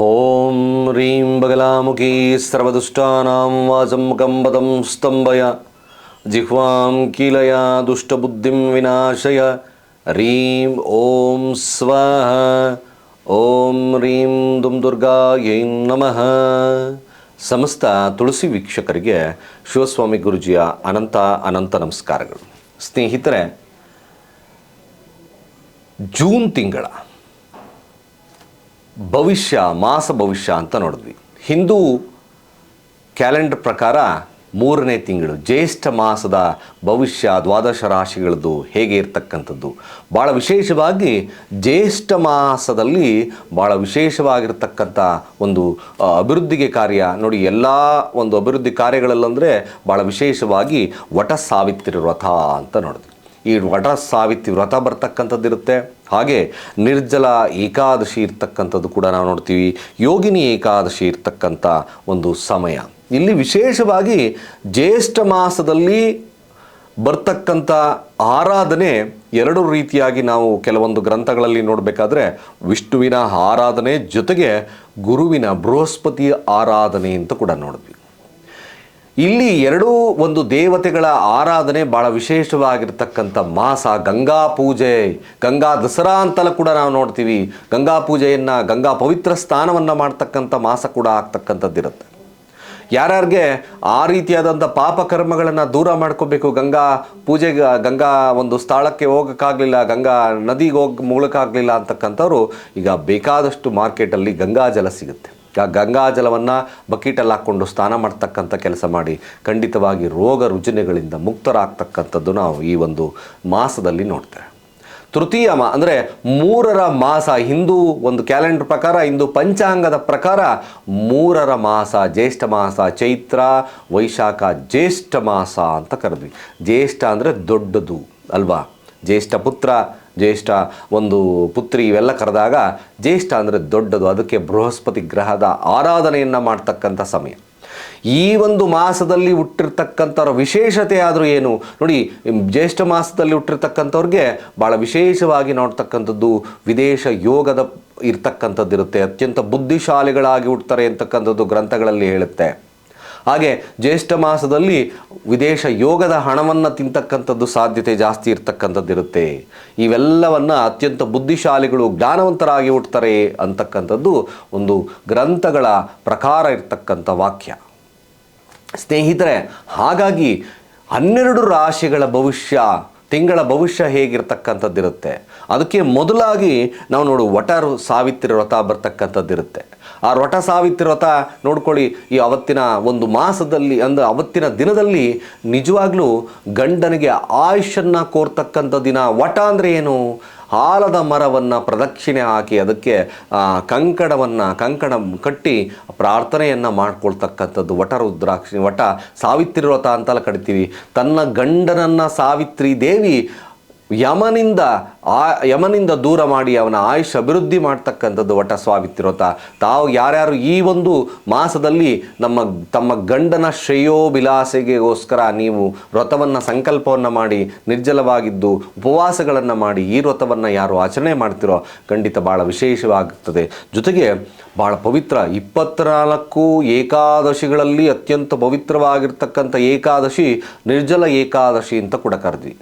ಓಂ ರೀಂ ಬಗಲಾಮುಖಿ ಸರ್ವದುಷ್ಟಾನಾಂ ವಾಚಂ ಕಂಬದಂ ಸ್ತಂಭಯ ಜಿಹ್ವಾಂ ಕೀಲಯ ದುಷ್ಟಬುದ್ಧಿಂ ವಿನಾಶಯ ರೀಂ ಓಂ ಸ್ವಹ ಓಂ ರೀಂ ದುಂ ದುರ್ಗಾಯೈ ನಮಃ ಸಮಸ್ತ ತುಳಸಿ ವೀಕ್ಷಕರಿಗೆ ಶಿವಸ್ವಾಮಿ ಗುರುಜಿಯ ಅನಂತ ಅನಂತ ನಮಸ್ಕಾರಗಳು. ಸ್ನೇಹಿತರೆ, ಜೂನ್ ತಿಂಗಳ ಭವಿಷ್ಯ, ಮಾಸ ಭವಿಷ್ಯ ಅಂತ ನೋಡಿದ್ವಿ. ಹಿಂದೂ ಕ್ಯಾಲೆಂಡರ್ ಪ್ರಕಾರ ಮೂರನೇ ತಿಂಗಳು, ಜ್ಯೇಷ್ಠ ಮಾಸದ ಭವಿಷ್ಯ, ದ್ವಾದಶ ರಾಶಿಗಳದ್ದು ಹೇಗೆ ಇರತಕ್ಕಂಥದ್ದು. ಭಾಳ ವಿಶೇಷವಾಗಿ ಜ್ಯೇಷ್ಠ ಮಾಸದಲ್ಲಿ ಭಾಳ ವಿಶೇಷವಾಗಿರ್ತಕ್ಕಂಥ ಒಂದು ಅಭಿವೃದ್ಧಿಗೆ ಕಾರ್ಯ. ನೋಡಿ, ಎಲ್ಲ ಒಂದು ಅಭಿವೃದ್ಧಿ ಕಾರ್ಯಗಳಲ್ಲಂದರೆ ಭಾಳ ವಿಶೇಷವಾಗಿ ವಟ ಸಾವಿತ್ರಿ ವ್ರತ ಅಂತ ನೋಡಿದ್ವಿ. ಈ ವಟ ಸಾವಿತ್ರಿ ವ್ರತ ಬರ್ತಕ್ಕಂಥದ್ದು ಇರುತ್ತೆ ಹಾಗೆ ನಿರ್ಜಲ ಏಕಾದಶಿ ಇರ್ತಕ್ಕಂಥದ್ದು ಕೂಡ ನಾವು ನೋಡ್ತೀವಿ. ಯೋಗಿನಿ ಏಕಾದಶಿ ಇರ್ತಕ್ಕಂಥ ಒಂದು ಸಮಯ. ಇಲ್ಲಿ ವಿಶೇಷವಾಗಿ ಜ್ಯೇಷ್ಠ ಮಾಸದಲ್ಲಿ ಬರ್ತಕ್ಕಂಥ ಆರಾಧನೆ ಎರಡು ರೀತಿಯಾಗಿ ನಾವು ಕೆಲವೊಂದು ಗ್ರಂಥಗಳಲ್ಲಿ ನೋಡಬೇಕಾದ್ರೆ ವಿಷ್ಣುವಿನ ಆರಾಧನೆ ಜೊತೆಗೆ ಗುರುವಿನ ಬೃಹಸ್ಪತಿಯ ಆರಾಧನೆ ಅಂತ ಕೂಡ ನೋಡಿದ್ವಿ ಇಲ್ಲಿ ಎರಡೂ ಒಂದು ದೇವತೆಗಳ ಆರಾಧನೆ ಭಾಳ ವಿಶೇಷವಾಗಿರ್ತಕ್ಕಂಥ ಮಾಸ, ಗಂಗಾ ಪೂಜೆ, ಗಂಗಾ ದಸರಾ ಅಂತಲೂ ಕೂಡ ನಾವು ನೋಡ್ತೀವಿ. ಗಂಗಾ ಪೂಜೆಯನ್ನು, ಗಂಗಾ ಪವಿತ್ರ ಸ್ಥಾನವನ್ನು ಮಾಡ್ತಕ್ಕಂಥ ಮಾಸ ಕೂಡ ಆಗ್ತಕ್ಕಂಥದ್ದಿರುತ್ತೆ. ಯಾರ್ಯಾರಿಗೆ ಆ ರೀತಿಯಾದಂಥ ಪಾಪಕರ್ಮಗಳನ್ನು ದೂರ ಮಾಡ್ಕೋಬೇಕು, ಗಂಗಾ ಪೂಜೆಗೆ ಗಂಗಾ ಒಂದು ಸ್ಥಳಕ್ಕೆ ಹೋಗೋಕ್ಕಾಗಲಿಲ್ಲ, ಗಂಗಾ ನದಿಗೆ ಹೋಗಿ ಮೂಲಕ್ಕಾಗಲಿಲ್ಲ ಅಂತಕ್ಕಂಥವ್ರು, ಈಗ ಬೇಕಾದಷ್ಟು ಮಾರ್ಕೆಟಲ್ಲಿ ಗಂಗಾ ಜಲ ಸಿಗುತ್ತೆ. ಗಂಗಾ ಜಲವನ್ನು ಬಕೀಟಲ್ಲಿ ಹಾಕ್ಕೊಂಡು ಸ್ನಾನ ಮಾಡ್ತಕ್ಕಂಥ ಕೆಲಸ ಮಾಡಿ ಖಂಡಿತವಾಗಿ ರೋಗ ರುಜಿನಗಳಿಂದ ಮುಕ್ತರಾಗ್ತಕ್ಕಂಥದ್ದು ನಾವು ಈ ಒಂದು ಮಾಸದಲ್ಲಿ ನೋಡ್ತೇವೆ. ತೃತೀಯ ಮಾ ಅಂದರೆ ಮೂರರ ಮಾಸ, ಹಿಂದೂ ಒಂದು ಕ್ಯಾಲೆಂಡರ್ ಪ್ರಕಾರ, ಹಿಂದೂ ಪಂಚಾಂಗದ ಪ್ರಕಾರ ಮೂರರ ಮಾಸ, ಜ್ಯೇಷ್ಠ ಮಾಸ, ಚೈತ್ರ, ವೈಶಾಖ, ಜ್ಯೇಷ್ಠ ಮಾಸ ಅಂತ ಕರೆದ್ವಿ. ಜ್ಯೇಷ್ಠ ಅಂದರೆ ದೊಡ್ಡದು ಅಲ್ವಾ? ಜ್ಯೇಷ್ಠ ಪುತ್ರ ಜ್ಯೇಷ್ಠ ಒಂದು ಪುತ್ರಿ ಇವೆಲ್ಲ ಕರೆದಾಗ ಜ್ಯೇಷ್ಠ ಅಂದರೆ ದೊಡ್ಡದು, ಅದಕ್ಕೆ ಬೃಹಸ್ಪತಿ ಗ್ರಹದ ಆರಾಧನೆಯನ್ನು ಮಾಡ್ತಕ್ಕಂಥ ಸಮಯ. ಈ ಒಂದು ಮಾಸದಲ್ಲಿ ಹುಟ್ಟಿರ್ತಕ್ಕಂಥವ್ರ ವಿಶೇಷತೆ ಆದರೂ ಏನು? ನೋಡಿ ಜ್ಯೇಷ್ಠ ಮಾಸದಲ್ಲಿ ಹುಟ್ಟಿರ್ತಕ್ಕಂಥವ್ರಿಗೆ ಭಾಳ ವಿಶೇಷವಾಗಿ ನೋಡ್ತಕ್ಕಂಥದ್ದು ವಿದೇಶ ಯೋಗದ ಇರ್ತಕ್ಕಂಥದ್ದಿರುತ್ತೆ. ಅತ್ಯಂತ ಬುದ್ಧಿಶಾಲಿಗಳಾಗಿ ಹುಟ್ಟುತ್ತಾರೆ ಅಂತಕ್ಕಂಥದ್ದು ಗ್ರಂಥಗಳಲ್ಲಿ ಹೇಳುತ್ತೆ. ಹಾಗೆ ಜ್ಯೇಷ್ಠ ಮಾಸದಲ್ಲಿ ವಿದೇಶ ಯೋಗದ ಹಣವನ್ನು ತಿಂತಕ್ಕಂಥದ್ದು ಸಾಧ್ಯತೆ ಜಾಸ್ತಿ ಇರತಕ್ಕಂಥದ್ದಿರುತ್ತೆ. ಇವೆಲ್ಲವನ್ನು ಅತ್ಯಂತ ಬುದ್ಧಿಶಾಲಿಗಳು ಜ್ಞಾನವಂತರಾಗಿ ಹುಟ್ಟುತ್ತಾರೆ ಅಂತಕ್ಕಂಥದ್ದು ಒಂದು ಗ್ರಂಥಗಳ ಪ್ರಕಾರ ಇರತಕ್ಕಂಥ ವಾಕ್ಯ. ಸ್ನೇಹಿತರೆ, ಹಾಗಾಗಿ ಹನ್ನೆರಡು ರಾಶಿಗಳ ಭವಿಷ್ಯ, ತಿಂಗಳ ಭವಿಷ್ಯ ಹೇಗಿರ್ತಕ್ಕಂಥದ್ದಿರುತ್ತೆ? ಅದಕ್ಕೆ ಮೊದಲಾಗಿ ನಾವು ನೋಡು ವಟರು ಸಾವಿತ್ರಿ ವ್ರತ ಬರ್ತಕ್ಕಂಥದ್ದಿರುತ್ತೆ. ಆ ರೊಟ ಸಾವಿತ್ರಿ ವ್ರತ ನೋಡ್ಕೊಳ್ಳಿ, ಈ ಅವತ್ತಿನ ಒಂದು ಮಾಸದಲ್ಲಿ ಅಂದರೆ ಅವತ್ತಿನ ದಿನದಲ್ಲಿ ನಿಜವಾಗ್ಲೂ ಗಂಡನಿಗೆ ಆಯುಷನ್ನು ಕೋರ್ತಕ್ಕಂಥ ದಿನ. ವಟ ಅಂದರೆ ಏನು? ಆಲದ ಮರವನ್ನು ಪ್ರದಕ್ಷಿಣೆ ಹಾಕಿ ಅದಕ್ಕೆ ಕಂಕಣವನ್ನು ಕಂಕಣ ಕಟ್ಟಿ ಪ್ರಾರ್ಥನೆಯನ್ನು ಮಾಡ್ಕೊಳ್ತಕ್ಕಂಥದ್ದು. ವಟ ರುದ್ರಾಕ್ಷಿ, ವಟ ಸಾವಿತ್ರಿ ವ್ರತ ಅಂತೆಲ್ಲ ಕರಿತೀವಿ. ತನ್ನ ಗಂಡನನ್ನು ಸಾವಿತ್ರಿ ದೇವಿ ಯಮನಿಂದ ಆ, ಯಮನಿಂದ ದೂರ ಮಾಡಿ ಅವನ ಆಯುಷ್ ಅಭಿವೃದ್ಧಿ ಮಾಡ್ತಕ್ಕಂಥದ್ದು ವಟ ಸಾವಿತ್ರಿ ವ್ರತ ತಾವು ಯಾರ್ಯಾರು ಈ ಒಂದು ಮಾಸದಲ್ಲಿ ನಮ್ಮ, ತಮ್ಮ ಗಂಡನ ಶ್ರೇಯೋಭಿಲಾಸೆಗೋಸ್ಕರ ನೀವು ವ್ರತವನ್ನು, ಸಂಕಲ್ಪವನ್ನು ಮಾಡಿ, ನಿರ್ಜಲವಾಗಿದ್ದು ಉಪವಾಸಗಳನ್ನು ಮಾಡಿ ಈ ವ್ರತವನ್ನು ಯಾರು ಆಚರಣೆ ಮಾಡ್ತಿರೋ ಖಂಡಿತ ಭಾಳ ವಿಶೇಷವಾಗುತ್ತದೆ. ಜೊತೆಗೆ ಭಾಳ ಪವಿತ್ರ ಇಪ್ಪತ್ನಾಲ್ಕು ಏಕಾದಶಿಗಳಲ್ಲಿ ಅತ್ಯಂತ ಪವಿತ್ರವಾಗಿರ್ತಕ್ಕಂಥ ಏಕಾದಶಿ ನಿರ್ಜಲ ಏಕಾದಶಿ ಅಂತ ಕೂಡ ಕರೆದ್ವಿ.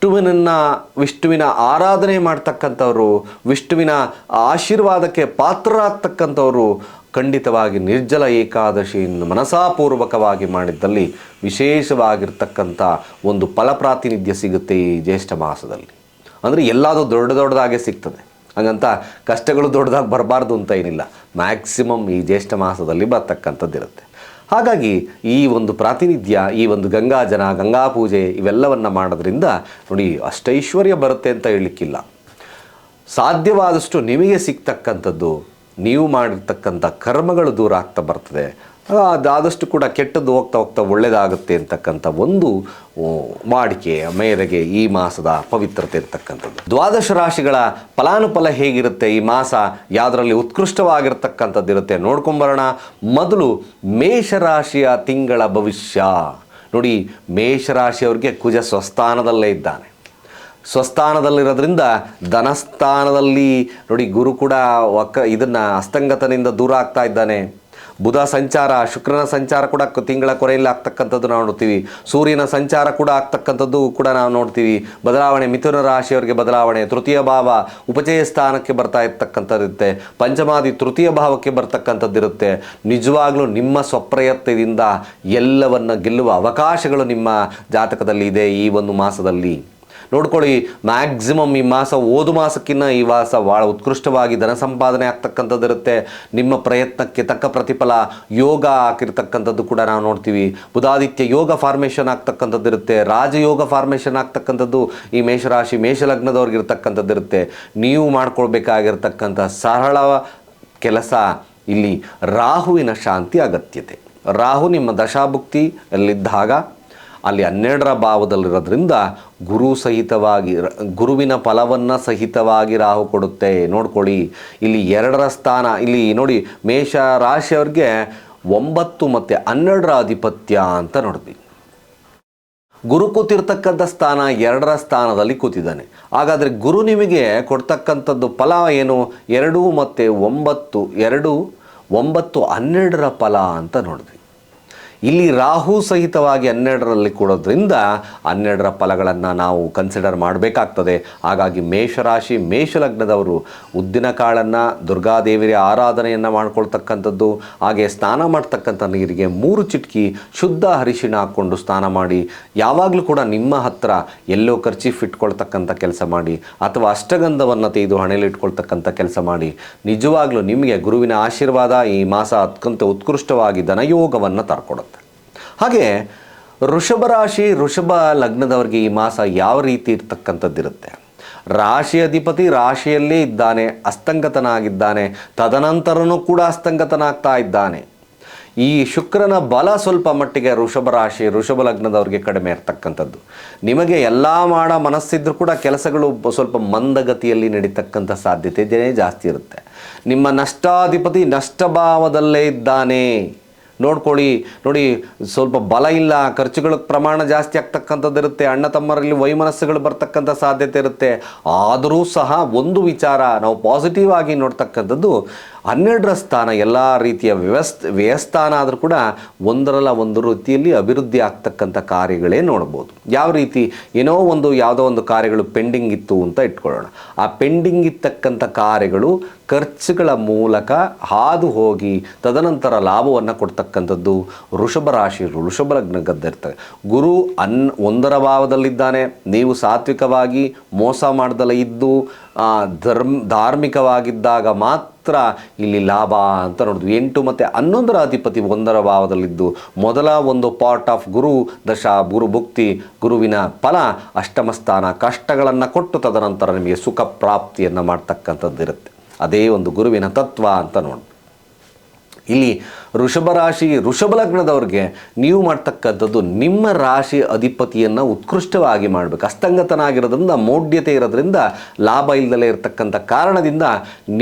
ವಿಷ್ಣುವಿನನ್ನ, ವಿಷ್ಣುವಿನ ಆರಾಧನೆ ಮಾಡ್ತಕ್ಕಂಥವ್ರು, ವಿಷ್ಣುವಿನ ಆಶೀರ್ವಾದಕ್ಕೆ ಪಾತ್ರರಾಗ್ತಕ್ಕಂಥವರು ಖಂಡಿತವಾಗಿ ನಿರ್ಜಲ ಏಕಾದಶಿಯನ್ನು ಮನಸಾಪೂರ್ವಕವಾಗಿ ಮಾಡಿದ್ದಲ್ಲಿ ವಿಶೇಷವಾಗಿರ್ತಕ್ಕಂಥ ಒಂದು ಫಲಪ್ರಾತಿನಿಧ್ಯ ಸಿಗುತ್ತೆ ಈ ಜ್ಯೇಷ್ಠ ಮಾಸದಲ್ಲಿ. ಅಂದರೆ ಎಲ್ಲದೂ ದೊಡ್ಡ ದೊಡ್ಡದಾಗೆ ಸಿಗ್ತದೆ. ಹಾಗಂತ ಕಷ್ಟಗಳು ದೊಡ್ಡದಾಗಿ ಬರಬಾರ್ದು ಅಂತ ಏನಿಲ್ಲ. ಮ್ಯಾಕ್ಸಿಮಮ್ ಈ ಜ್ಯೇಷ್ಠ ಮಾಸದಲ್ಲಿ ಬರ್ತಕ್ಕಂಥದ್ದಿರುತ್ತೆ. ಹಾಗಾಗಿ ಈ ಒಂದು ಪ್ರಾತಿನಿಧ್ಯ, ಈ ಒಂದು ಗಂಗಾ ಜನ, ಗಂಗಾ ಪೂಜೆ ಇವೆಲ್ಲವನ್ನು ಮಾಡೋದ್ರಿಂದ ನೋಡಿ ಅಷ್ಟೈಶ್ವರ್ಯ ಬರುತ್ತೆ ಅಂತ ಹೇಳಲಿಕ್ಕಿಲ್ಲ. ಸಾಧ್ಯವಾದಷ್ಟು ನಿಮಗೆ ಸಿಗ್ತಕ್ಕಂಥದ್ದು, ನೀವು ಮಾಡಿರ್ತಕ್ಕಂಥ ಕರ್ಮಗಳು ದೂರ ಆಗ್ತಾ ಬರ್ತದೆ. ಅದು ಆದಷ್ಟು ಕೂಡ ಕೆಟ್ಟದ್ದು ಹೋಗ್ತಾ ಹೋಗ್ತಾ ಒಳ್ಳೆಯದಾಗುತ್ತೆ ಅಂತಕ್ಕಂಥ ಒಂದು ಮಾಡಿಕೆ ಮೇರೆಗೆ ಈ ಮಾಸದ ಪವಿತ್ರತೆ ಇರ್ತಕ್ಕಂಥದ್ದು ದ್ವಾದಶ ರಾಶಿಗಳ ಫಲಾನುಫಲ ಹೇಗಿರುತ್ತೆ? ಈ ಮಾಸ ಯಾವುದರಲ್ಲಿ ಉತ್ಕೃಷ್ಟವಾಗಿರ್ತಕ್ಕಂಥದ್ದಿರುತ್ತೆ ನೋಡ್ಕೊಂಬರೋಣ. ಮೊದಲು ಮೇಷರಾಶಿಯ ತಿಂಗಳ ಭವಿಷ್ಯ. ನೋಡಿ, ಮೇಷರಾಶಿಯವ್ರಿಗೆ ಕುಜ ಸ್ವಸ್ಥಾನದಲ್ಲೇ ಇದ್ದಾನೆ. ಸ್ವಸ್ಥಾನದಲ್ಲಿರೋದ್ರಿಂದ ಧನಸ್ಥಾನದಲ್ಲಿ, ನೋಡಿ, ಗುರು ಕೂಡ ಒಕ್ಕ ಇದನ್ನು ಅಸ್ತಂಗತನಿಂದ ದೂರ ಆಗ್ತಾ ಇದ್ದಾನೆ. ಬುಧ ಸಂಚಾರ, ಶುಕ್ರನ ಸಂಚಾರ ಕೂಡ ತಿಂಗಳ ಕೊರೆಯಲ್ಲಿ ಆಗ್ತಕ್ಕಂಥದ್ದು ನಾವು ನೋಡ್ತೀವಿ. ಸೂರ್ಯನ ಸಂಚಾರ ಕೂಡ ಆಗ್ತಕ್ಕಂಥದ್ದು ಕೂಡ ನಾವು ನೋಡ್ತೀವಿ. ಬದಲಾವಣೆ ಮಿಥುನ ರಾಶಿಯವರಿಗೆ ಬದಲಾವಣೆ, ತೃತೀಯ ಭಾವ ಉಪಚಯ ಸ್ಥಾನಕ್ಕೆ ಬರ್ತಾ ಇರ್ತಕ್ಕಂಥದ್ದಿರುತ್ತೆ. ಪಂಚಮಾದಿ ತೃತೀಯ ಭಾವಕ್ಕೆ ಬರ್ತಕ್ಕಂಥದ್ದಿರುತ್ತೆ. ನಿಜವಾಗ್ಲೂ ನಿಮ್ಮ ಸ್ವಪ್ರಯತ್ನದಿಂದ ಎಲ್ಲವನ್ನ ಗೆಲ್ಲುವ ಅವಕಾಶಗಳು ನಿಮ್ಮ ಜಾತಕದಲ್ಲಿ ಇದೆ ಈ ಒಂದು ಮಾಸದಲ್ಲಿ. ನೋಡ್ಕೊಳ್ಳಿ ಮ್ಯಾಕ್ಸಿಮಮ್ ಈ ಮಾಸ ಓದು ಮಾಸಕ್ಕಿಂತ ಈ ಮಾಸ ಭಾಳ ಉತ್ಕೃಷ್ಟವಾಗಿ ಧನ ಸಂಪಾದನೆ ಆಗ್ತಕ್ಕಂಥದ್ದು ಇರುತ್ತೆ ನಿಮ್ಮ ಪ್ರಯತ್ನಕ್ಕೆ ತಕ್ಕ ಪ್ರತಿಫಲ, ಯೋಗ ಹಾಕಿರ್ತಕ್ಕಂಥದ್ದು ಕೂಡ ನಾವು ನೋಡ್ತೀವಿ. ಬುಧಾದಿತ್ಯ ಯೋಗ ಫಾರ್ಮೇಷನ್ ಆಗ್ತಕ್ಕಂಥದ್ದು ಇರುತ್ತೆ ರಾಜಯೋಗ ಫಾರ್ಮೇಷನ್ ಆಗ್ತಕ್ಕಂಥದ್ದು ಈ ಮೇಷರಾಶಿ, ಮೇಷಲಗ್ನದವ್ರಿಗೆ ಇರ್ತಕ್ಕಂಥದ್ದು ಇರುತ್ತೆ ನೀವು ಮಾಡ್ಕೊಳ್ಬೇಕಾಗಿರ್ತಕ್ಕಂಥ ಸರಳ ಕೆಲಸ ಇಲ್ಲಿ ರಾಹುವಿನ ಶಾಂತಿ ಅಗತ್ಯತೆ. ರಾಹು ನಿಮ್ಮ ದಶಾಭುಕ್ತಿ ಅಲ್ಲಿದ್ದಾಗ ಅಲ್ಲಿ ಹನ್ನೆರಡರ ಭಾವದಲ್ಲಿರೋದ್ರಿಂದ ಗುರು ಸಹಿತವಾಗಿ ಗುರುವಿನ ಫಲವನ್ನು ಸಹಿತವಾಗಿ ರಾಹು ಕೊಡುತ್ತೆ. ನೋಡ್ಕೊಳ್ಳಿ, ಇಲ್ಲಿ ಎರಡರ ಸ್ಥಾನ, ಇಲ್ಲಿ ನೋಡಿ ಮೇಷ ರಾಶಿಯವ್ರಿಗೆ ಒಂಬತ್ತು ಮತ್ತು ಹನ್ನೆರಡರ ಆಧಿಪತ್ಯ ಅಂತ ನೋಡಿದ್ವಿ. ಗುರು ಕೂತಿರ್ತಕ್ಕಂಥ ಸ್ಥಾನ ಎರಡರ ಸ್ಥಾನದಲ್ಲಿ ಕೂತಿದ್ದಾನೆ. ಹಾಗಾದರೆ ಗುರು ನಿಮಗೆ ಕೊಡ್ತಕ್ಕಂಥದ್ದು ಫಲ ಏನು? ಎರಡು ಮತ್ತು ಒಂಬತ್ತು, ಎರಡು, ಒಂಬತ್ತು ಹನ್ನೆರಡರ ಫಲ ಅಂತ ನೋಡಿದ್ವಿ. ಇಲ್ಲಿ ರಾಹು ಸಹಿತವಾಗಿ ಹನ್ನೆರಡರಲ್ಲಿ ಕೊಡೋದ್ರಿಂದ ಹನ್ನೆರಡರ ಫಲಗಳನ್ನು ನಾವು ಕನ್ಸಿಡರ್ ಮಾಡಬೇಕಾಗ್ತದೆ. ಹಾಗಾಗಿ ಮೇಷರಾಶಿ, ಮೇಷಲಗ್ನದವರು ಉದ್ದಿನ ಕಾಳನ್ನು, ದುರ್ಗಾದೇವಿಯ ಆರಾಧನೆಯನ್ನು ಮಾಡ್ಕೊಳ್ತಕ್ಕಂಥದ್ದು, ಹಾಗೆ ಸ್ನಾನ ಮಾಡ್ತಕ್ಕಂಥ ನೀರಿಗೆ ಮೂರು ಚಿಟ್ಕಿ ಶುದ್ಧ ಅರಿಶಿಣ ಹಾಕ್ಕೊಂಡು ಸ್ನಾನ ಮಾಡಿ, ಯಾವಾಗಲೂ ಕೂಡ ನಿಮ್ಮ ಹತ್ರ ಎಲ್ಲೋ ಖರ್ಚೀಫ್ ಇಟ್ಕೊಳ್ತಕ್ಕಂಥ ಕೆಲಸ ಮಾಡಿ, ಅಥವಾ ಅಷ್ಟಗಂಧವನ್ನು ತೆಗೆದು ಇಟ್ಕೊಳ್ತಕ್ಕಂಥ ಕೆಲಸ ಮಾಡಿ, ನಿಜವಾಗ್ಲೂ ನಿಮಗೆ ಗುರುವಿನ ಆಶೀರ್ವಾದ ಈ ಮಾಸ ಅತ್ಯಂತ ಉತ್ಕೃಷ್ಟವಾಗಿ ಧನಯೋಗವನ್ನು ತರ್ಕೊಡುತ್ತೆ. ಹಾಗೆ ವೃಷಭ ರಾಶಿ, ವೃಷಭ ಲಗ್ನದವರಿಗೆ ಈ ಮಾಸ ಯಾವ ರೀತಿ ಇರ್ತಕ್ಕಂಥದ್ದಿರುತ್ತೆ? ರಾಶಿ ಅಧಿಪತಿ ರಾಶಿಯಲ್ಲೇ ಇದ್ದಾನೆ, ಅಸ್ತಂಗತನಾಗಿದ್ದಾನೆ, ತದನಂತರನೂ ಕೂಡ ಅಸ್ತಂಗತನಾಗ್ತಾ ಇದ್ದಾನೆ. ಈ ಶುಕ್ರನ ಬಲ ಸ್ವಲ್ಪ ಮಟ್ಟಿಗೆ ಋಷಭ ರಾಶಿ ಋಷಭ ಲಗ್ನದವ್ರಿಗೆ ಕಡಿಮೆ ಇರ್ತಕ್ಕಂಥದ್ದು. ನಿಮಗೆ ಎಲ್ಲ ಮಾಡ ಮನಸ್ಸಿದ್ರೂ ಕೂಡ ಕೆಲಸಗಳು ಸ್ವಲ್ಪ ಮಂದಗತಿಯಲ್ಲಿ ನಡೀತಕ್ಕಂಥ ಸಾಧ್ಯತೆ ಜಾಸ್ತಿ ಇರುತ್ತೆ. ನಿಮ್ಮ ನಷ್ಟಾಧಿಪತಿ ನಷ್ಟಭಾವದಲ್ಲೇ ಇದ್ದಾನೆ. ನೋಡ್ಕೊಳ್ಳಿ, ನೋಡಿ ಸ್ವಲ್ಪ ಬಲ ಇಲ್ಲ, ಖರ್ಚುಗಳ ಪ್ರಮಾಣ ಜಾಸ್ತಿ ಆಗ್ತಕ್ಕಂಥದ್ದು ಇರುತ್ತೆ, ಅಣ್ಣ ತಮ್ಮರಲ್ಲಿ ವೈಮನಸ್ಸುಗಳು ಬರ್ತಕ್ಕಂಥ ಸಾಧ್ಯತೆ ಇರುತ್ತೆ. ಆದರೂ ಸಹ ಒಂದು ವಿಚಾರ ನಾವು ಪಾಸಿಟಿವ್ ಆಗಿ ನೋಡ್ತಕ್ಕಂಥದ್ದು, ಹನ್ನೆರಡರ ಸ್ಥಾನ ಎಲ್ಲ ರೀತಿಯ ವ್ಯವಸ್ಥೆ, ವ್ಯಯಸ್ಥಾನ ಆದರೂ ಕೂಡ ಒಂದರಲ್ಲ ಒಂದು ರೀತಿಯಲ್ಲಿ ಅಭಿವೃದ್ಧಿ ಆಗ್ತಕ್ಕಂಥ ಕಾರ್ಯಗಳೇ ನೋಡ್ಬೋದು. ಯಾವ ರೀತಿ? ಏನೋ ಒಂದು ಯಾವುದೋ ಒಂದು ಕಾರ್ಯಗಳು ಪೆಂಡಿಂಗ್ ಇತ್ತು ಅಂತ ಇಟ್ಕೊಳ್ಳೋಣ. ಆ ಪೆಂಡಿಂಗ್ ಇರ್ತಕ್ಕಂಥ ಕಾರ್ಯಗಳು ಖರ್ಚುಗಳ ಮೂಲಕ ಹಾದು ಹೋಗಿ, ತದನಂತರ ಲಾಭವನ್ನು ಕೊಡ್ತಕ್ಕಂಥದ್ದು ವೃಷಭ ರಾಶಿ, ವೃಷಭ ಲಗ್ನ ಗದ್ದಿರ್ತಾರೆ ಗುರು ಅನ್ ಒಂದರ ಭಾವದಲ್ಲಿದ್ದಾನೆ. ನೀವು ಸಾತ್ವಿಕವಾಗಿ ಮೋಸ ಮಾಡ್ದಲೇ ಇದ್ದು ಧರ್ಮ, ಧಾರ್ಮಿಕವಾಗಿದ್ದಾಗ ಮಾತ್ರ ಇಲ್ಲಿ ಲಾಭ ಅಂತ ನೋಡಿದ್ವಿ ಎಂಟು ಮತ್ತು ಹನ್ನೊಂದರ ಅಧಿಪತಿ ಒಂದರ ಭಾವದಲ್ಲಿದ್ದು, ಮೊದಲ ಒಂದು ಪಾರ್ಟ್ ಆಫ್ ಗುರು, ದಶ ಗುರು ಭುಕ್ತಿ, ಗುರುವಿನ ಫಲ, ಅಷ್ಟಮ ಸ್ಥಾನ, ಕಷ್ಟಗಳನ್ನು ಕೊಟ್ಟು ತದನಂತರ ನಿಮಗೆ ಸುಖ ಪ್ರಾಪ್ತಿಯನ್ನು ಮಾಡ್ತಕ್ಕಂಥದ್ದು ಇರುತ್ತೆ ಅದೇ ಒಂದು ಗುರುವಿನ ತತ್ವ ಅಂತ ನೋಡಿ. ಇಲ್ಲಿ ಋಷಭ ರಾಶಿ ಋಷಭ ಲಗ್ನದವ್ರಿಗೆ ನೀವು ಮಾಡ್ತಕ್ಕಂಥದ್ದು ನಿಮ್ಮ ರಾಶಿ ಅಧಿಪತಿಯನ್ನು ಉತ್ಕೃಷ್ಟವಾಗಿ ಮಾಡಬೇಕು. ಅಸ್ತಂಗತನಾಗಿರೋದ್ರಿಂದ, ಮೌಢ್ಯತೆ ಇರೋದ್ರಿಂದ, ಲಾಭ ಇಲ್ಲದಲೇ ಇರತಕ್ಕಂಥ ಕಾರಣದಿಂದ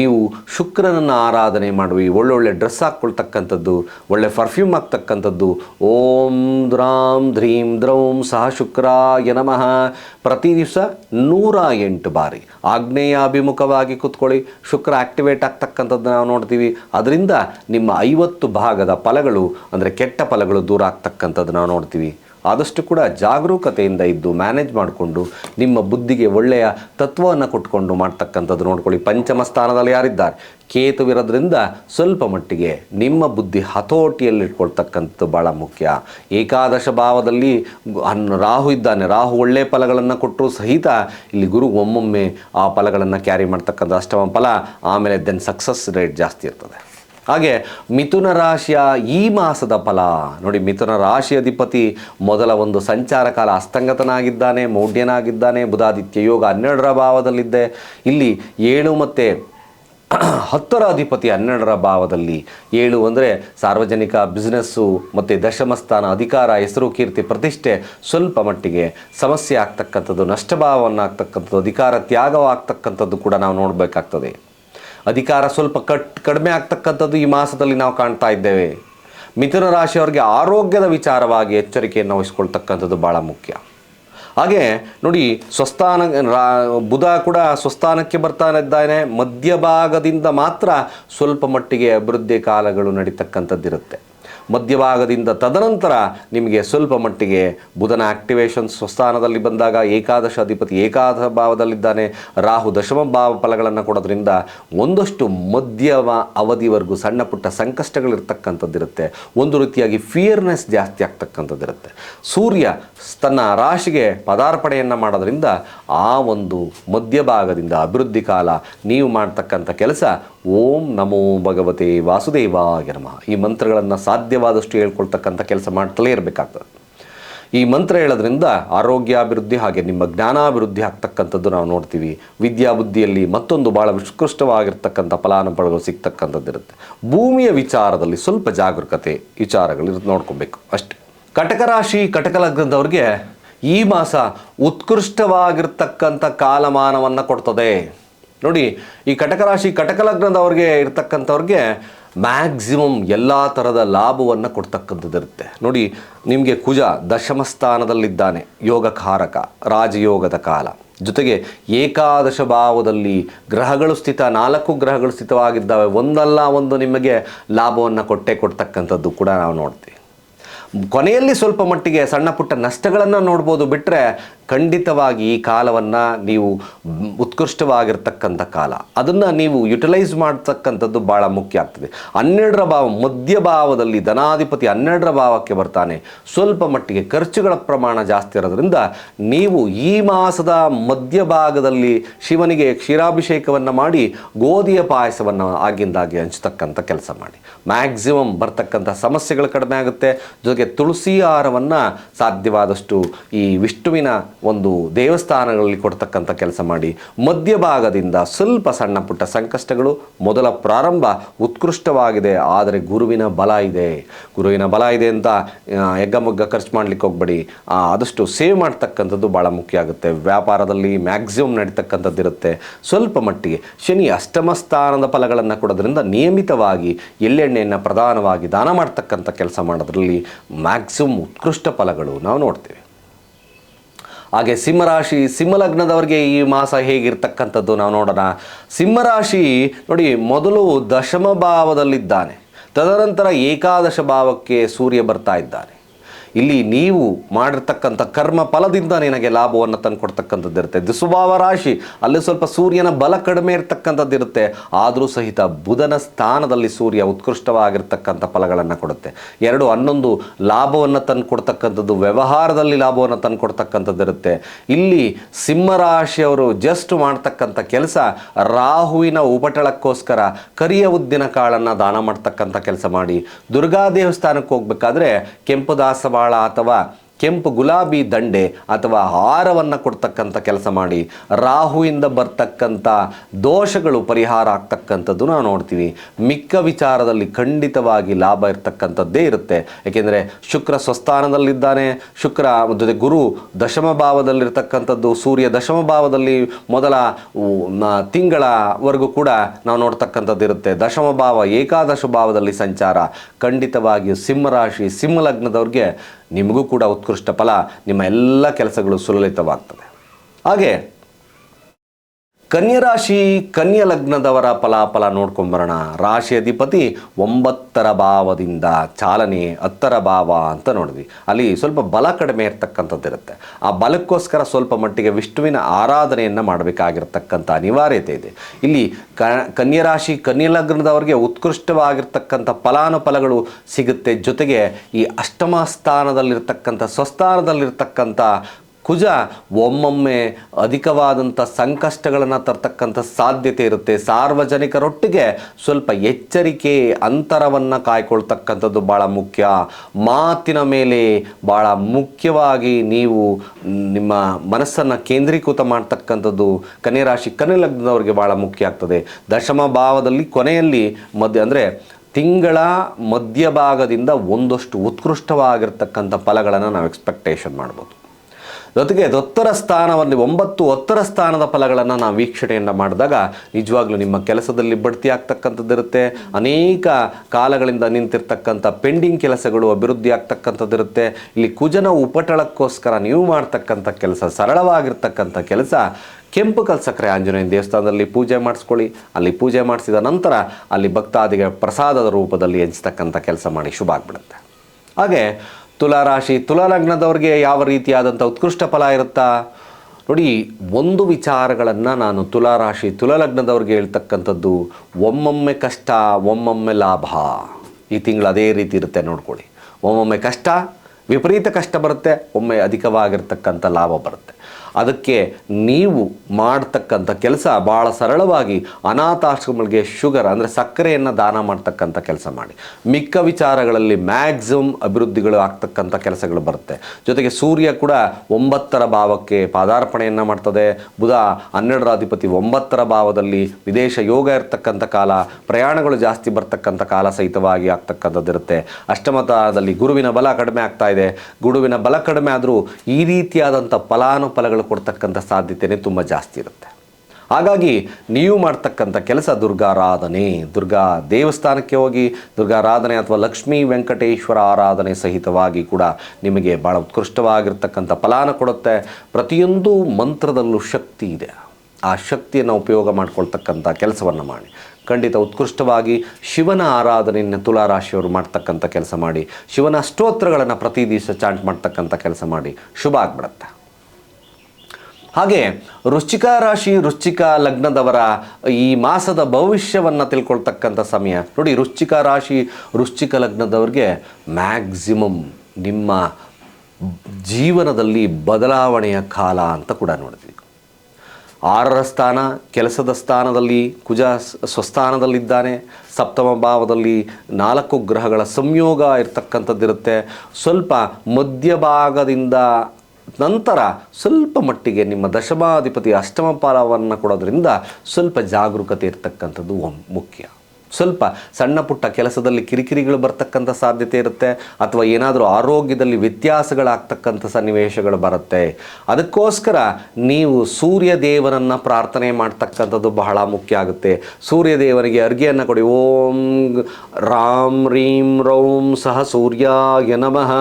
ನೀವು ಶುಕ್ರನನ್ನು ಆರಾಧನೆ ಮಾಡುವಿ ಒಳ್ಳೊಳ್ಳೆ ಡ್ರೆಸ್ ಹಾಕ್ಕೊಳ್ತಕ್ಕಂಥದ್ದು, ಒಳ್ಳೆ ಪರ್ಫ್ಯೂಮ್ ಹಾಕ್ತಕ್ಕಂಥದ್ದು. ಓಂ ದ್ರಾಂ ಧ್ರೀಂ ದ್ರೌಂ ಸಹ ಶುಕ್ರಾಯ ನಮಃ. ಪ್ರತಿ ದಿವಸ ನೂರ ಎಂಟು ಬಾರಿ ಆಗ್ನೇಯಾಭಿಮುಖವಾಗಿ ಕೂತ್ಕೊಳ್ಳಿ. ಶುಕ್ರ ಆಕ್ಟಿವೇಟ್ ಆಗ್ತಕ್ಕಂಥದ್ದು ನಾವು ನೋಡ್ತೀವಿ. ಅದರಿಂದ ನಿಮ್ಮ ಐವತ್ತು ಭಾಗದ ಫಲಗಳು, ಅಂದರೆ ಕೆಟ್ಟ ಫಲಗಳು ದೂರ ಆಗ್ತಕ್ಕಂಥದ್ದು ನಾವು ನೋಡ್ತೀವಿ. ಆದಷ್ಟು ಕೂಡ ಜಾಗರೂಕತೆಯಿಂದ ಇದ್ದು ಮ್ಯಾನೇಜ್ ಮಾಡಿಕೊಂಡು ನಿಮ್ಮ ಬುದ್ಧಿಗೆ ಒಳ್ಳೆಯ ತತ್ವವನ್ನು ಕೊಟ್ಕೊಂಡು ಮಾಡ್ತಕ್ಕಂಥದ್ದು ನೋಡ್ಕೊಳ್ಳಿ. ಪಂಚಮ ಸ್ಥಾನದಲ್ಲಿ ಯಾರಿದ್ದಾರೆ? ಕೇತುವಿರೋದ್ರಿಂದ ಸ್ವಲ್ಪ ಮಟ್ಟಿಗೆ ನಿಮ್ಮ ಬುದ್ಧಿ ಹತೋಟಿಯಲ್ಲಿ ಇಟ್ಕೊಳ್ತಕ್ಕಂಥದ್ದು ಭಾಳ ಮುಖ್ಯ. ಏಕಾದಶ ಭಾವದಲ್ಲಿ ರಾಹು ಇದ್ದಾನೆ. ರಾಹು ಒಳ್ಳೆಯ ಫಲಗಳನ್ನು ಕೊಟ್ಟರು ಸಹಿತ ಇಲ್ಲಿ ಗುರು ಒಮ್ಮೊಮ್ಮೆ ಆ ಫಲಗಳನ್ನು ಕ್ಯಾರಿ ಮಾಡ್ತಕ್ಕಂಥ ಅಷ್ಟಮ ಫಲ, ಆಮೇಲೆ ದೆನ್ ಸಕ್ಸಸ್ ರೇಟ್ ಜಾಸ್ತಿ ಇರ್ತದೆ. ಹಾಗೆ ಮಿಥುನ ರಾಶಿಯ ಈ ಮಾಸದ ಫಲ. ನೋಡಿ, ಮಿಥುನ ರಾಶಿ ಅಧಿಪತಿ ಮೊದಲ ಒಂದು ಸಂಚಾರ ಕಾಲ ಅಸ್ತಂಗತನಾಗಿದ್ದಾನೆ, ಮೌಢ್ಯನಾಗಿದ್ದಾನೆ, ಬುಧಾದಿತ್ಯ ಯೋಗ ಹನ್ನೆರಡರ ಭಾವದಲ್ಲಿದ್ದೆ. ಇಲ್ಲಿ ಏಳು ಮತ್ತು ಹತ್ತರ ಅಧಿಪತಿ ಹನ್ನೆರಡರ ಭಾವದಲ್ಲಿ. ಏಳು ಅಂದರೆ ಸಾರ್ವಜನಿಕ ಬಿಸ್ನೆಸ್ಸು ಮತ್ತು ದಶಮಸ್ಥಾನ ಅಧಿಕಾರ, ಹೆಸರು, ಕೀರ್ತಿ, ಪ್ರತಿಷ್ಠೆ ಸ್ವಲ್ಪ ಮಟ್ಟಿಗೆ ಸಮಸ್ಯೆ ಆಗ್ತಕ್ಕಂಥದ್ದು ನಷ್ಟಭಾವವನ್ನು ಆಗ್ತಕ್ಕಂಥದ್ದು ಅಧಿಕಾರ ತ್ಯಾಗವಾಗ್ತಕ್ಕಂಥದ್ದು ಕೂಡ ನಾವು ನೋಡಬೇಕಾಗ್ತದೆ. ಅಧಿಕಾರ ಸ್ವಲ್ಪ ಕಟ್, ಕಡಿಮೆ ಆಗ್ತಕ್ಕಂಥದ್ದು ಈ ಮಾಸದಲ್ಲಿ ನಾವು ಕಾಣ್ತಾ ಇದ್ದೇವೆ. ಮಿಥುನ ರಾಶಿಯವರಿಗೆ ಆರೋಗ್ಯದ ವಿಚಾರವಾಗಿ ಎಚ್ಚರಿಕೆಯನ್ನು ವಹಿಸ್ಕೊಳ್ತಕ್ಕಂಥದ್ದು ಭಾಳ ಮುಖ್ಯ. ಹಾಗೆ ನೋಡಿ, ಸ್ವಸ್ಥಾನ ಬುಧ ಕೂಡ ಸ್ವಸ್ಥಾನಕ್ಕೆ ಬರ್ತಾನಿದ್ದಾನೆ ಮಧ್ಯಭಾಗದಿಂದ ಮಾತ್ರ ಸ್ವಲ್ಪ ಮಟ್ಟಿಗೆ ಅಭಿವೃದ್ಧಿ ಕಾಲಗಳು ನಡೀತಕ್ಕಂಥದ್ದಿರುತ್ತೆ. ಮಧ್ಯಭಾಗದಿಂದ ತದನಂತರ ನಿಮಗೆ ಸ್ವಲ್ಪ ಮಟ್ಟಿಗೆ ಬುಧನ ಆಕ್ಟಿವೇಶನ್ ಸ್ವಸ್ಥಾನದಲ್ಲಿ ಬಂದಾಗ ಏಕಾದಶ ಅಧಿಪತಿ ಏಕಾದಶ ಭಾವದಲ್ಲಿದ್ದಾನೆ. ರಾಹು ದಶಮ ಭಾವ ಫಲಗಳನ್ನು ಕೊಡೋದ್ರಿಂದ ಒಂದಷ್ಟು ಮಧ್ಯಮ ಅವಧಿವರೆಗೂ ಸಣ್ಣ ಪುಟ್ಟ ಸಂಕಷ್ಟಗಳಿರ್ತಕ್ಕಂಥದ್ದಿರುತ್ತೆ. ಒಂದು ರೀತಿಯಾಗಿ ಫಿಯರ್ನೆಸ್ ಜಾಸ್ತಿ ಆಗ್ತಕ್ಕಂಥದ್ದಿರುತ್ತೆ. ಸೂರ್ಯ ತನ್ನ ರಾಶಿಗೆ ಪದಾರ್ಪಣೆಯನ್ನು ಮಾಡೋದ್ರಿಂದ ಆ ಒಂದು ಮಧ್ಯಭಾಗದಿಂದ ಅಭಿವೃದ್ಧಿ ಕಾಲ ನೀವು ಮಾಡ್ತಕ್ಕಂಥ ಕೆಲಸ ಓಂ ನಮೋ ಭಗವತೆ ವಾಸುದೇವಾಯ ನಮಃ. ಈ ಮಂತ್ರಗಳನ್ನು ಸಾಧ್ಯವಾದಷ್ಟು ಹೇಳ್ಕೊಳ್ತಕ್ಕಂಥ ಕೆಲಸ ಮಾಡ್ತಲೇ ಇರಬೇಕಾಗ್ತದೆ. ಈ ಮಂತ್ರ ಹೇಳೋದ್ರಿಂದ ಆರೋಗ್ಯಾಭಿವೃದ್ಧಿ ಹಾಗೆ ನಿಮ್ಮ ಜ್ಞಾನಾಭಿವೃದ್ಧಿ ಆಗ್ತಕ್ಕಂಥದ್ದು ನಾವು ನೋಡ್ತೀವಿ. ವಿದ್ಯಾಬುದ್ಧಿಯಲ್ಲಿ ಮತ್ತೊಂದು ಭಾಳ ಉತ್ಕೃಷ್ಟವಾಗಿರ್ತಕ್ಕಂಥ ಫಲಾನುಭವಗಳು ಸಿಗ್ತಕ್ಕಂಥದ್ದಿರುತ್ತೆ ಭೂಮಿಯ ವಿಚಾರದಲ್ಲಿ ಸ್ವಲ್ಪ ಜಾಗರೂಕತೆ, ವಿಚಾರಗಳು ನೋಡ್ಕೋಬೇಕು. ಅಷ್ಟೆ. ಕಟಕ ರಾಶಿ ಕಟಕ ಲಗ್ನದವ್ರಿಗೆ ಈ ಮಾಸ ಉತ್ಕೃಷ್ಟವಾಗಿರ್ತಕ್ಕಂಥ ಕಾಲಮಾನವನ್ನು ಕೊಡ್ತದೆ. ನೋಡಿ, ಈ ಕಟಕ ರಾಶಿ ಕಟಕ ಲಗ್ನದವ್ರಿಗೆ ಇರ್ತಕ್ಕಂಥವ್ರಿಗೆ ಮ್ಯಾಕ್ಸಿಮಮ್ ಎಲ್ಲ ಥರದ ಲಾಭವನ್ನು ಕೊಡ್ತಕ್ಕಂಥದ್ದಿರುತ್ತೆ. ನೋಡಿ, ನಿಮಗೆ ಕುಜ ದಶಮ ಸ್ಥಾನದಲ್ಲಿದ್ದಾನೆ, ಯೋಗಕಾರಕ, ರಾಜಯೋಗದ ಕಾಲ. ಜೊತೆಗೆ ಏಕಾದಶ ಭಾವದಲ್ಲಿ ಗ್ರಹಗಳು ಸ್ಥಿತ, ನಾಲ್ಕು ಗ್ರಹಗಳು ಸ್ಥಿತವಾಗಿದ್ದಾವೆ, ಒಂದಲ್ಲ ಒಂದು ನಿಮಗೆ ಲಾಭವನ್ನು ಕೊಟ್ಟೇ ಕೊಡ್ತಕ್ಕಂಥದ್ದು ಕೂಡ ನಾವು ನೋಡ್ತೀವಿ. ಕೊನೆಯಲ್ಲಿ ಸ್ವಲ್ಪ ಮಟ್ಟಿಗೆ ಸಣ್ಣ ಪುಟ್ಟ ನಷ್ಟಗಳನ್ನು ನೋಡ್ಬೋದು ಬಿಟ್ಟರೆ ಖಂಡಿತವಾಗಿ ಈ ಕಾಲವನ್ನು ನೀವು ಉತ್ಕೃಷ್ಟವಾಗಿರ್ತಕ್ಕಂಥ ಕಾಲ. ಅದನ್ನು ನೀವು ಯುಟಿಲೈಸ್ ಮಾಡ್ತಕ್ಕಂಥದ್ದು ಭಾಳ ಮುಖ್ಯ ಆಗ್ತದೆ. ಹನ್ನೆರಡರ ಭಾವ ಮಧ್ಯಭಾವದಲ್ಲಿ ಧನಾಧಿಪತಿ ಹನ್ನೆರಡರ ಭಾವಕ್ಕೆ ಬರ್ತಾನೆ. ಸ್ವಲ್ಪ ಮಟ್ಟಿಗೆ ಖರ್ಚುಗಳ ಪ್ರಮಾಣ ಜಾಸ್ತಿ ಇರೋದ್ರಿಂದ ನೀವು ಈ ಮಾಸದ ಮಧ್ಯಭಾಗದಲ್ಲಿ ಶಿವನಿಗೆ ಕ್ಷೀರಾಭಿಷೇಕವನ್ನು ಮಾಡಿ, ಗೋಧಿಯ ಪಾಯಸವನ್ನು ಆಗಿಂದಾಗಿ ಹಂಚತಕ್ಕಂಥ ಕೆಲಸ ಮಾಡಿ. ಮ್ಯಾಕ್ಸಿಮಮ್ ಬರ್ತಕ್ಕಂಥ ಸಮಸ್ಯೆಗಳು ಕಡಿಮೆ ಆಗುತ್ತೆ. ಜೊತೆಗೆ ತುಳಸಿ ಆಹಾರವನ್ನು ಸಾಧ್ಯವಾದಷ್ಟು ಈ ವಿಷ್ಣುವಿನ ಒಂದು ದೇವಸ್ಥಾನಗಳಲ್ಲಿ ಕೊಡ್ತಕ್ಕಂಥ ಕೆಲಸ ಮಾಡಿ ಮಧ್ಯಭಾಗದಿಂದ ಸ್ವಲ್ಪ ಸಣ್ಣ ಪುಟ್ಟ ಸಂಕಷ್ಟಗಳು ಮೊದಲ ಪ್ರಾರಂಭ ಉತ್ಕೃಷ್ಟವಾಗಿದೆ, ಆದರೆ ಗುರುವಿನ ಬಲ ಇದೆ. ಗುರುವಿನ ಬಲ ಇದೆ ಅಂತ ಹೆಗ್ಗಮಗ್ಗ ಖರ್ಚು ಮಾಡ್ಲಿಕ್ಕೆ ಹೋಗ್ಬೇಡಿ. ಆದಷ್ಟು ಸೇವ್ ಮಾಡ್ತಕ್ಕಂಥದ್ದು ಭಾಳ ಮುಖ್ಯ ಆಗುತ್ತೆ. ವ್ಯಾಪಾರದಲ್ಲಿ ಮ್ಯಾಕ್ಸಿಮಮ್ ನಡೀತಕ್ಕಂಥದ್ದಿರುತ್ತೆ ಸ್ವಲ್ಪ ಮಟ್ಟಿಗೆ ಶನಿ ಅಷ್ಟಮ ಸ್ಥಾನದ ಫಲಗಳನ್ನು ಕೊಡೋದ್ರಿಂದ ನಿಯಮಿತವಾಗಿ ಎಳ್ಳೆಣ್ಣೆಯನ್ನು ಪ್ರಧಾನವಾಗಿ ದಾನ ಮಾಡ್ತಕ್ಕಂಥ ಕೆಲಸ ಮಾಡೋದ್ರಲ್ಲಿ ಮ್ಯಾಕ್ಸಿಮಮ್ ಉತ್ಕೃಷ್ಟ ಫಲಗಳು ನಾವು ನೋಡ್ತೇವೆ. ಹಾಗೆ ಸಿಂಹರಾಶಿ, ಸಿಂಹಲಗ್ನದವರಿಗೆ ಈ ಮಾಸ ಹೇಗಿರ್ತಕ್ಕಂಥದ್ದು ನಾವು ನೋಡೋಣ. ಸಿಂಹರಾಶಿ ನೋಡಿ, ಮೊದಲು ದಶಮ ಭಾವದಲ್ಲಿದ್ದಾನೆ. ತದನಂತರ ಏಕಾದಶ ಭಾವಕ್ಕೆ ಸೂರ್ಯ ಬರ್ತಾ ಇದ್ದಾನೆ. ಇಲ್ಲಿ ನೀವು ಮಾಡಿರ್ತಕ್ಕಂಥ ಕರ್ಮ ಫಲದಿಂದ ನಿನಗೆ ಲಾಭವನ್ನು ತಂದುಕೊಡ್ತಕ್ಕಂಥದ್ದು ಇರುತ್ತೆ. ದುಸುಭಾವ ರಾಶಿ, ಅಲ್ಲಿ ಸ್ವಲ್ಪ ಸೂರ್ಯನ ಬಲ ಕಡಿಮೆ ಇರತಕ್ಕಂಥದ್ದು ಇರುತ್ತೆ. ಆದರೂ ಸಹಿತ ಬುಧನ ಸ್ಥಾನದಲ್ಲಿ ಸೂರ್ಯ ಉತ್ಕೃಷ್ಟವಾಗಿರ್ತಕ್ಕಂಥ ಫಲಗಳನ್ನು ಕೊಡುತ್ತೆ. ಎರಡು, ಹನ್ನೊಂದು, ಲಾಭವನ್ನು ತಂದು ಕೊಡ್ತಕ್ಕಂಥದ್ದು ವ್ಯವಹಾರದಲ್ಲಿ ಲಾಭವನ್ನು ತಂದು ಕೊಡ್ತಕ್ಕಂಥದ್ದು ಇರುತ್ತೆ. ಇಲ್ಲಿ ಸಿಂಹರಾಶಿಯವರು ಜಸ್ಟ್ ಮಾಡ್ತಕ್ಕಂಥ ಕೆಲಸ ರಾಹುವಿನ ಉಪಟಳಕ್ಕೋಸ್ಕರ ಕರಿಯ ಉದ್ದಿನ ಕಾಳನ್ನು ದಾನ ಮಾಡ್ತಕ್ಕಂಥ ಕೆಲಸ ಮಾಡಿ, ದುರ್ಗಾ ದೇವಸ್ಥಾನಕ್ಕೆ ಹೋಗ್ಬೇಕಾದ್ರೆ ಕೆಂಪು ದಾಸವಾಳ ಅಥವಾ ಕೆಂಪು ಗುಲಾಬಿ ದಂಡೆ ಅಥವಾ ಹಾರವನ್ನು ಕೊಡ್ತಕ್ಕಂಥ ಕೆಲಸ ಮಾಡಿ, ರಾಹುವಿಂದ ಬರ್ತಕ್ಕಂಥ ದೋಷಗಳು ಪರಿಹಾರ ಆಗ್ತಕ್ಕಂಥದ್ದು ನಾವು ನೋಡ್ತೀವಿ. ಮಿಕ್ಕ ವಿಚಾರದಲ್ಲಿ ಖಂಡಿತವಾಗಿ ಲಾಭ ಇರ್ತಕ್ಕಂಥದ್ದೇ ಇರುತ್ತೆ. ಏಕೆಂದರೆ ಶುಕ್ರ ಸ್ವಸ್ಥಾನದಲ್ಲಿದ್ದಾನೆ. ಶುಕ್ರ ಜೊತೆ ಗುರು ದಶಮ ಭಾವದಲ್ಲಿರ್ತಕ್ಕಂಥದ್ದು. ಸೂರ್ಯ ದಶಮ ಭಾವದಲ್ಲಿ ಮೊದಲ ತಿಂಗಳವರೆಗೂ ಕೂಡ ನಾವು ನೋಡ್ತಕ್ಕಂಥದ್ದು ಇರುತ್ತೆ. ದಶಮ ಭಾವ, ಏಕಾದಶ ಭಾವದಲ್ಲಿ ಸಂಚಾರ. ಖಂಡಿತವಾಗಿಯೂ ಸಿಂಹರಾಶಿ, ಸಿಂಹಲಗ್ನದವ್ರಿಗೆ ನಿಮಗೂ ಕೂಡ ಉತ್ಕೃಷ್ಟ ಫಲ ನಿಮ್ಮ ಎಲ್ಲ ಕೆಲಸಗಳು ಸುಲಲಿತವಾಗ್ತದೆ ಹಾಗೆ ಕನ್ಯರಾಶಿ ಕನ್ಯ ಲಗ್ನದವರ ಫಲಾಫಲ ನೋಡ್ಕೊಂಬರೋಣ ರಾಶಿ ಅಧಿಪತಿ ಒಂಬತ್ತರ ಭಾವದಿಂದ ಚಾಲನೆ ಹತ್ತರ ಭಾವ ಅಂತ ನೋಡಿದ್ವಿ. ಅಲ್ಲಿ ಸ್ವಲ್ಪ ಬಲ ಕಡಿಮೆ ಇರ್ತಕ್ಕಂಥದ್ದಿರುತ್ತೆ ಆ ಬಲಕ್ಕೋಸ್ಕರ ಸ್ವಲ್ಪ ಮಟ್ಟಿಗೆ ವಿಷ್ಣುವಿನ ಆರಾಧನೆಯನ್ನು ಮಾಡಬೇಕಾಗಿರ್ತಕ್ಕಂಥ ಅನಿವಾರ್ಯತೆ ಇದೆ. ಇಲ್ಲಿ ಕ ಕನ್ಯರಾಶಿ ಕನ್ಯ ಲಗ್ನದವರಿಗೆ ಉತ್ಕೃಷ್ಟವಾಗಿರ್ತಕ್ಕಂಥ ಫಲಾನುಫಲಗಳು ಸಿಗುತ್ತೆ. ಜೊತೆಗೆ ಈ ಅಷ್ಟಮ ಸ್ಥಾನದಲ್ಲಿರ್ತಕ್ಕಂಥ ಸ್ವಸ್ಥಾನದಲ್ಲಿರ್ತಕ್ಕಂಥ ಕುಜ ಒಮ್ಮೊಮ್ಮೆ ಅಧಿಕವಾದಂಥ ಸಂಕಷ್ಟಗಳನ್ನು ತರ್ತಕ್ಕಂಥ ಸಾಧ್ಯತೆ ಇರುತ್ತೆ. ಸಾರ್ವಜನಿಕರೊಟ್ಟಿಗೆ ಸ್ವಲ್ಪ ಎಚ್ಚರಿಕೆ, ಅಂತರವನ್ನು ಕಾಯ್ಕೊಳ್ತಕ್ಕಂಥದ್ದು ಭಾಳ ಮುಖ್ಯ. ಮಾತಿನ ಮೇಲೆ ಭಾಳ ಮುಖ್ಯವಾಗಿ ನೀವು ನಿಮ್ಮ ಮನಸ್ಸನ್ನು ಕೇಂದ್ರೀಕೃತ ಮಾಡ್ತಕ್ಕಂಥದ್ದು ಕನ್ಯರಾಶಿ ಕನ್ಯಾ ಲಗ್ನದವರಿಗೆ ಭಾಳ ಮುಖ್ಯ ಆಗ್ತದೆ. ದಶಮ ಭಾವದಲ್ಲಿ ಕೊನೆಯಲ್ಲಿ ಮಧ್ಯ, ಅಂದರೆ ತಿಂಗಳ ಮಧ್ಯಭಾಗದಿಂದ ಒಂದಷ್ಟು ಉತ್ಕೃಷ್ಟವಾಗಿರ್ತಕ್ಕಂಥ ಫಲಗಳನ್ನು ನಾವು ಎಕ್ಸ್ಪೆಕ್ಟೇಷನ್ ಮಾಡ್ಬೋದು. ಜೊತೆಗೆ ದೊತ್ತರ ಸ್ಥಾನವನ್ನು, ಒಂಬತ್ತು ಒತ್ತರ ಸ್ಥಾನದ ಫಲಗಳನ್ನು ನಾವು ವೀಕ್ಷಣೆಯನ್ನು ಮಾಡಿದಾಗ ನಿಜವಾಗ್ಲೂ ನಿಮ್ಮ ಕೆಲಸದಲ್ಲಿ ಬಡ್ತಿ ಆಗ್ತಕ್ಕಂಥದ್ದು ಇರುತ್ತೆ ಅನೇಕ ಕಾಲಗಳಿಂದ ನಿಂತಿರ್ತಕ್ಕಂಥ ಪೆಂಡಿಂಗ್ ಕೆಲಸಗಳು ಅಭಿವೃದ್ಧಿ ಆಗ್ತಕ್ಕಂಥದ್ದಿರುತ್ತೆ. ಇಲ್ಲಿ ಕುಜನ ಉಪಟಳಕ್ಕೋಸ್ಕರ ನೀವು ಮಾಡ್ತಕ್ಕಂಥ ಕೆಲಸ, ಸರಳವಾಗಿರ್ತಕ್ಕಂಥ ಕೆಲಸ, ಕೆಂಪು ಕಲ್ಸಕ್ರೆ ಆಂಜನೇಯ ದೇವಸ್ಥಾನದಲ್ಲಿ ಪೂಜೆ ಮಾಡಿಸ್ಕೊಳ್ಳಿ. ಅಲ್ಲಿ ಪೂಜೆ ಮಾಡಿಸಿದ ನಂತರ ಅಲ್ಲಿ ಭಕ್ತಾದಿಗೆ ಪ್ರಸಾದದ ರೂಪದಲ್ಲಿ ಹಂಚ್ತಕ್ಕಂಥ ಕೆಲಸ ಮಾಡಿ ಶುಭ ಆಗ್ಬಿಡುತ್ತೆ. ಹಾಗೆ ತುಲಾರಾಶಿ ತುಲಾಲಗ್ನದವ್ರಿಗೆ ಯಾವ ರೀತಿಯಾದಂಥ ಉತ್ಕೃಷ್ಟ ಫಲ ಇರುತ್ತಾ? ನೋಡಿ, ಒಂದು ವಿಚಾರಗಳನ್ನು ನಾನು ತುಲಾರಾಶಿ ತುಲಾಲಗ್ನದವ್ರಿಗೆ ಹೇಳ್ತಕ್ಕಂಥದ್ದು, ಒಮ್ಮೊಮ್ಮೆ ಕಷ್ಟ, ಒಮ್ಮೊಮ್ಮೆ ಲಾಭ. ಈ ತಿಂಗಳು ಅದೇ ರೀತಿ ಇರುತ್ತೆ, ನೋಡ್ಕೊಳ್ಳಿ. ಒಮ್ಮೊಮ್ಮೆ ಕಷ್ಟ, ವಿಪರೀತ ಕಷ್ಟ ಬರುತ್ತೆ, ಒಮ್ಮೆ ಅಧಿಕವಾಗಿರ್ತಕ್ಕಂಥ ಲಾಭ ಬರುತ್ತೆ. ಅದಕ್ಕೆ ನೀವು ಮಾಡ್ತಕ್ಕಂಥ ಕೆಲಸ ಭಾಳ ಸರಳವಾಗಿ ಅನಾಥಾಶ್ರಮಗಳಿಗೆ ಶುಗರ್ ಅಂದರೆ ಸಕ್ಕರೆಯನ್ನು ದಾನ ಮಾಡ್ತಕ್ಕಂಥ ಕೆಲಸ ಮಾಡಿ. ಮಿಕ್ಕ ವಿಚಾರಗಳಲ್ಲಿ ಮ್ಯಾಕ್ಸಿಮಮ್ ಅಭಿವೃದ್ಧಿಗಳು ಆಗ್ತಕ್ಕಂಥ ಕೆಲಸಗಳು ಬರುತ್ತೆ. ಜೊತೆಗೆ ಸೂರ್ಯ ಕೂಡ ಒಂಬತ್ತರ ಭಾವಕ್ಕೆ ಪಾದಾರ್ಪಣೆಯನ್ನು ಮಾಡ್ತದೆ. ಬುಧ ಹನ್ನೆರಡರ ಅಧಿಪತಿ ಒಂಬತ್ತರ ಭಾವದಲ್ಲಿ ವಿದೇಶ ಯೋಗ ಇರ್ತಕ್ಕಂಥ ಕಾಲ, ಪ್ರಯಾಣಗಳು ಜಾಸ್ತಿ ಬರ್ತಕ್ಕಂಥ ಕಾಲ ಸಹಿತವಾಗಿ ಆಗ್ತಕ್ಕಂಥದ್ದಿರುತ್ತೆ. ಅಷ್ಟಮತದಲ್ಲಿ ಗುರುವಿನ ಬಲ ಕಡಿಮೆ ಆಗ್ತಾ ಇದೆ. ಗುರುವಿನ ಬಲ ಕಡಿಮೆ ಆದರೂ ಈ ರೀತಿಯಾದಂಥ ಫಲಾನುಫಲಗಳು ಕೊಡ್ತಕ್ಕಂಥ ಸಾಧ್ಯತೆಯೇ ತುಂಬ ಜಾಸ್ತಿ ಇರುತ್ತೆ. ಹಾಗಾಗಿ ನೀವು ಮಾಡ್ತಕ್ಕಂಥ ಕೆಲಸ ದುರ್ಗಾರಾಧನೆ, ದುರ್ಗಾ ದೇವಸ್ಥಾನಕ್ಕೆ ಹೋಗಿ ದುರ್ಗಾರಾಧನೆ ಅಥವಾ ಲಕ್ಷ್ಮೀ ವೆಂಕಟೇಶ್ವರ ಆರಾಧನೆ ಸಹಿತವಾಗಿ ಕೂಡ ನಿಮಗೆ ಭಾಳ ಉತ್ಕೃಷ್ಟವಾಗಿರ್ತಕ್ಕಂಥ ಫಲಾನ ಕೊಡುತ್ತೆ. ಪ್ರತಿಯೊಂದು ಮಂತ್ರದಲ್ಲೂ ಶಕ್ತಿ ಇದೆ. ಆ ಶಕ್ತಿಯನ್ನು ಉಪಯೋಗ ಮಾಡಿಕೊಳ್ತಕ್ಕಂಥ ಕೆಲಸವನ್ನು ಮಾಡಿ. ಖಂಡಿತ ಉತ್ಕೃಷ್ಟವಾಗಿ ಶಿವನ ಆರಾಧನೆಯನ್ನು ತುಲಾರಾಶಿಯವರು ಮಾಡ್ತಕ್ಕಂಥ ಕೆಲಸ ಮಾಡಿ. ಶಿವನ ಅಷ್ಟೋತ್ರಗಳನ್ನು ಪ್ರತಿ ದಿವಸ ಚಾಂಟ್ ಮಾಡ್ತಕ್ಕಂಥ ಕೆಲಸ ಮಾಡಿ. ಶುಭ ಆಗ್ಬಿಡುತ್ತೆ. ಹಾಗೆ ವೃಶ್ಚಿಕ ರಾಶಿ, ವೃಶ್ಚಿಕ ಲಗ್ನದವರ ಈ ಮಾಸದ ಭವಿಷ್ಯವನ್ನು ತಿಳ್ಕೊಳ್ತಕ್ಕಂಥ ಸಮಯ. ನೋಡಿ, ವೃಶ್ಚಿಕ ರಾಶಿ, ವೃಶ್ಚಿಕ ಲಗ್ನದವ್ರಿಗೆ ಮ್ಯಾಕ್ಸಿಮಮ್ ನಿಮ್ಮ ಜೀವನದಲ್ಲಿ ಬದಲಾವಣೆಯ ಕಾಲ ಅಂತ ಕೂಡ ನೋಡ್ತೀವಿ ಆರರ ಸ್ಥಾನ, ಕೆಲಸದ ಸ್ಥಾನದಲ್ಲಿ ಕುಜ ಸ್ವಸ್ಥಾನದಲ್ಲಿದ್ದಾನೆ. ಸಪ್ತಮ ಭಾವದಲ್ಲಿ ನಾಲ್ಕು ಗ್ರಹಗಳ ಸಂಯೋಗ ಇರ್ತಕ್ಕಂಥದ್ದಿರುತ್ತೆ. ಸ್ವಲ್ಪ ಮಧ್ಯಭಾಗದಿಂದ ನಂತರ ಸ್ವಲ್ಪ ಮಟ್ಟಿಗೆ ನಿಮ್ಮ ದಶಮಾಧಿಪತಿ ಅಷ್ಟಮ ಪಾಲವನ್ನು ಕೊಡೋದ್ರಿಂದ ಸ್ವಲ್ಪ ಜಾಗರೂಕತೆ ಇರ್ತಕ್ಕಂಥದ್ದು ಮುಖ್ಯ. ಸ್ವಲ್ಪ ಸಣ್ಣ ಪುಟ್ಟ ಕೆಲಸದಲ್ಲಿ ಕಿರಿಕಿರಿಗಳು ಬರ್ತಕ್ಕಂಥ ಸಾಧ್ಯತೆ ಇರುತ್ತೆ, ಅಥವಾ ಏನಾದರೂ ಆರೋಗ್ಯದಲ್ಲಿ ವ್ಯತ್ಯಾಸಗಳಾಗ್ತಕ್ಕಂಥ ಸನ್ನಿವೇಶಗಳು ಬರುತ್ತೆ. ಅದಕ್ಕೋಸ್ಕರ ನೀವು ಸೂರ್ಯ ದೇವನನ್ನು ಪ್ರಾರ್ಥನೆ ಮಾಡ್ತಕ್ಕಂಥದ್ದು ಬಹಳ ಮುಖ್ಯ ಆಗುತ್ತೆ. ಸೂರ್ಯ ದೇವನಿಗೆ ಕೊಡಿ. ಓಂ ರಾಮ್ ರೀಂ ರೌಂ ಸಹ ಸೂರ್ಯಾಯ ನಮಃ.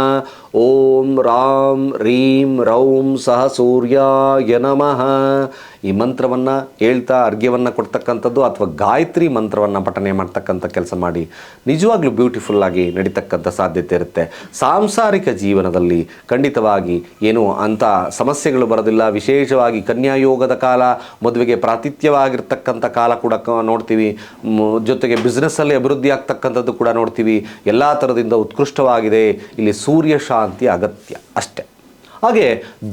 ಓಂ ರಾಮ್ ರೀಂ ರೌಂ ಸಹ ಸೂರ್ಯಾಯ ನಮಃ. ಈ ಮಂತ್ರವನ್ನು ಹೇಳ್ತಾ ಅರ್ಘ್ಯವನ್ನು ಕೊಡ್ತಕ್ಕಂಥದ್ದು ಅಥವಾ ಗಾಯತ್ರಿ ಮಂತ್ರವನ್ನು ಪಠನೆ ಮಾಡ್ತಕ್ಕಂಥ ಕೆಲಸ ಮಾಡಿ ನಿಜವಾಗ್ಲೂ ಬ್ಯೂಟಿಫುಲ್ ಆಗಿ ನಡೀತಕ್ಕಂಥ ಸಾಧ್ಯತೆ ಇರುತ್ತೆ. ಸಾಂಸಾರಿಕ ಜೀವನದಲ್ಲಿ ಖಂಡಿತವಾಗಿ ಏನು ಅಂಥ ಸಮಸ್ಯೆಗಳು ಬರೋದಿಲ್ಲ. ವಿಶೇಷವಾಗಿ ಕನ್ಯಾಯೋಗದ ಕಾಲ, ಮದುವೆಗೆ ಪ್ರಾತಿಥ್ಯವಾಗಿರ್ತಕ್ಕಂಥ ಕಾಲ ಕೂಡ ನೋಡ್ತೀವಿ. ಜೊತೆಗೆ ಬಿಸ್ನೆಸ್ಸಲ್ಲಿ ಅಭಿವೃದ್ಧಿ ಆಗ್ತಕ್ಕಂಥದ್ದು ಕೂಡ ನೋಡ್ತೀವಿ. ಎಲ್ಲ ಥರದಿಂದ ಉತ್ಕೃಷ್ಟವಾಗಿದೆ. ಇಲ್ಲಿ ಸೂರ್ಯ ಶಾಂತಿ ಅಗತ್ಯ ಅಷ್ಟೇ. ಹಾಗೆ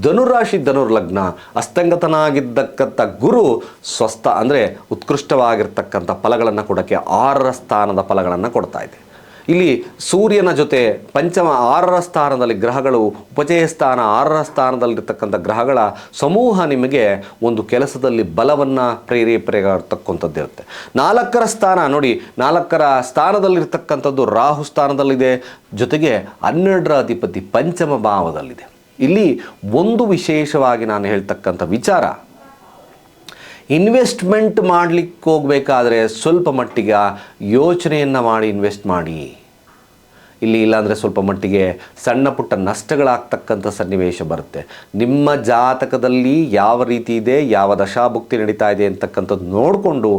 ಧನುರಾಶಿ ಧನುರ್ಲಗ್ನ ಅಸ್ತಂಗತನಾಗಿದ್ದಕ್ಕಂಥ ಗುರು ಸ್ವಸ್ಥ ಅಂದರೆ ಉತ್ಕೃಷ್ಟವಾಗಿರ್ತಕ್ಕಂಥ ಫಲಗಳನ್ನು ಕೊಡೋಕ್ಕೆ ಆರರ ಸ್ಥಾನದ ಫಲಗಳನ್ನು ಕೊಡ್ತಾ ಇದೆ. ಇಲ್ಲಿ ಸೂರ್ಯನ ಜೊತೆ ಪಂಚಮ ಆರರ ಸ್ಥಾನದಲ್ಲಿ ಗ್ರಹಗಳು, ಉಪಚಯ ಸ್ಥಾನ ಆರರ ಸ್ಥಾನದಲ್ಲಿರ್ತಕ್ಕಂಥ ಗ್ರಹಗಳ ಸಮೂಹ ನಿಮಗೆ ಒಂದು ಕೆಲಸದಲ್ಲಿ ಬಲವನ್ನು ಪ್ರೇರೇಪರೆಗಾಗ್ತಕ್ಕಂಥದ್ದಿರುತ್ತೆ ನಾಲ್ಕರ ಸ್ಥಾನ ನೋಡಿ, ನಾಲ್ಕರ ಸ್ಥಾನದಲ್ಲಿರ್ತಕ್ಕಂಥದ್ದು ರಾಹು ಸ್ಥಾನದಲ್ಲಿದೆ, ಜೊತೆಗೆ ಹನ್ನೆರಡರ ಅಧಿಪತಿ ಪಂಚಮ ಭಾವದಲ್ಲಿದೆ. ಇಲ್ಲಿ ಒಂದು ವಿಶೇಷವಾಗಿ ನಾನು ಹೇಳ್ತಕ್ಕಂಥ ವಿಚಾರ. ಇನ್ವೆಸ್ಟ್ಮೆಂಟ್ ಮಾಡಲಿಕ್ಕೆ ಹೋಗಬೇಕಾದ್ರೆ ಸ್ವಲ್ಪ ಮಟ್ಟಿಗೆ ಯೋಚನೆಯನ್ನು ಮಾಡಿ ಇನ್ವೆಸ್ಟ್ ಮಾಡಿ. ಇಲ್ಲಿ ಇಲ್ಲಾಂದರೆ ಸ್ವಲ್ಪ ಮಟ್ಟಿಗೆ ಸಣ್ಣ ಪುಟ್ಟ ನಷ್ಟಗಳಾಗ್ತಕ್ಕಂಥ ಸನ್ನಿವೇಶ ಬರುತ್ತೆ. ನಿಮ್ಮ ಜಾತಕದಲ್ಲಿ ಯಾವ ರೀತಿ ಇದೆ, ಯಾವ ದಶಾಭುಕ್ತಿ ನಡೀತಾ ಇದೆ ಅಂತಕ್ಕಂಥದ್ದು ನೋಡಿಕೊಂಡು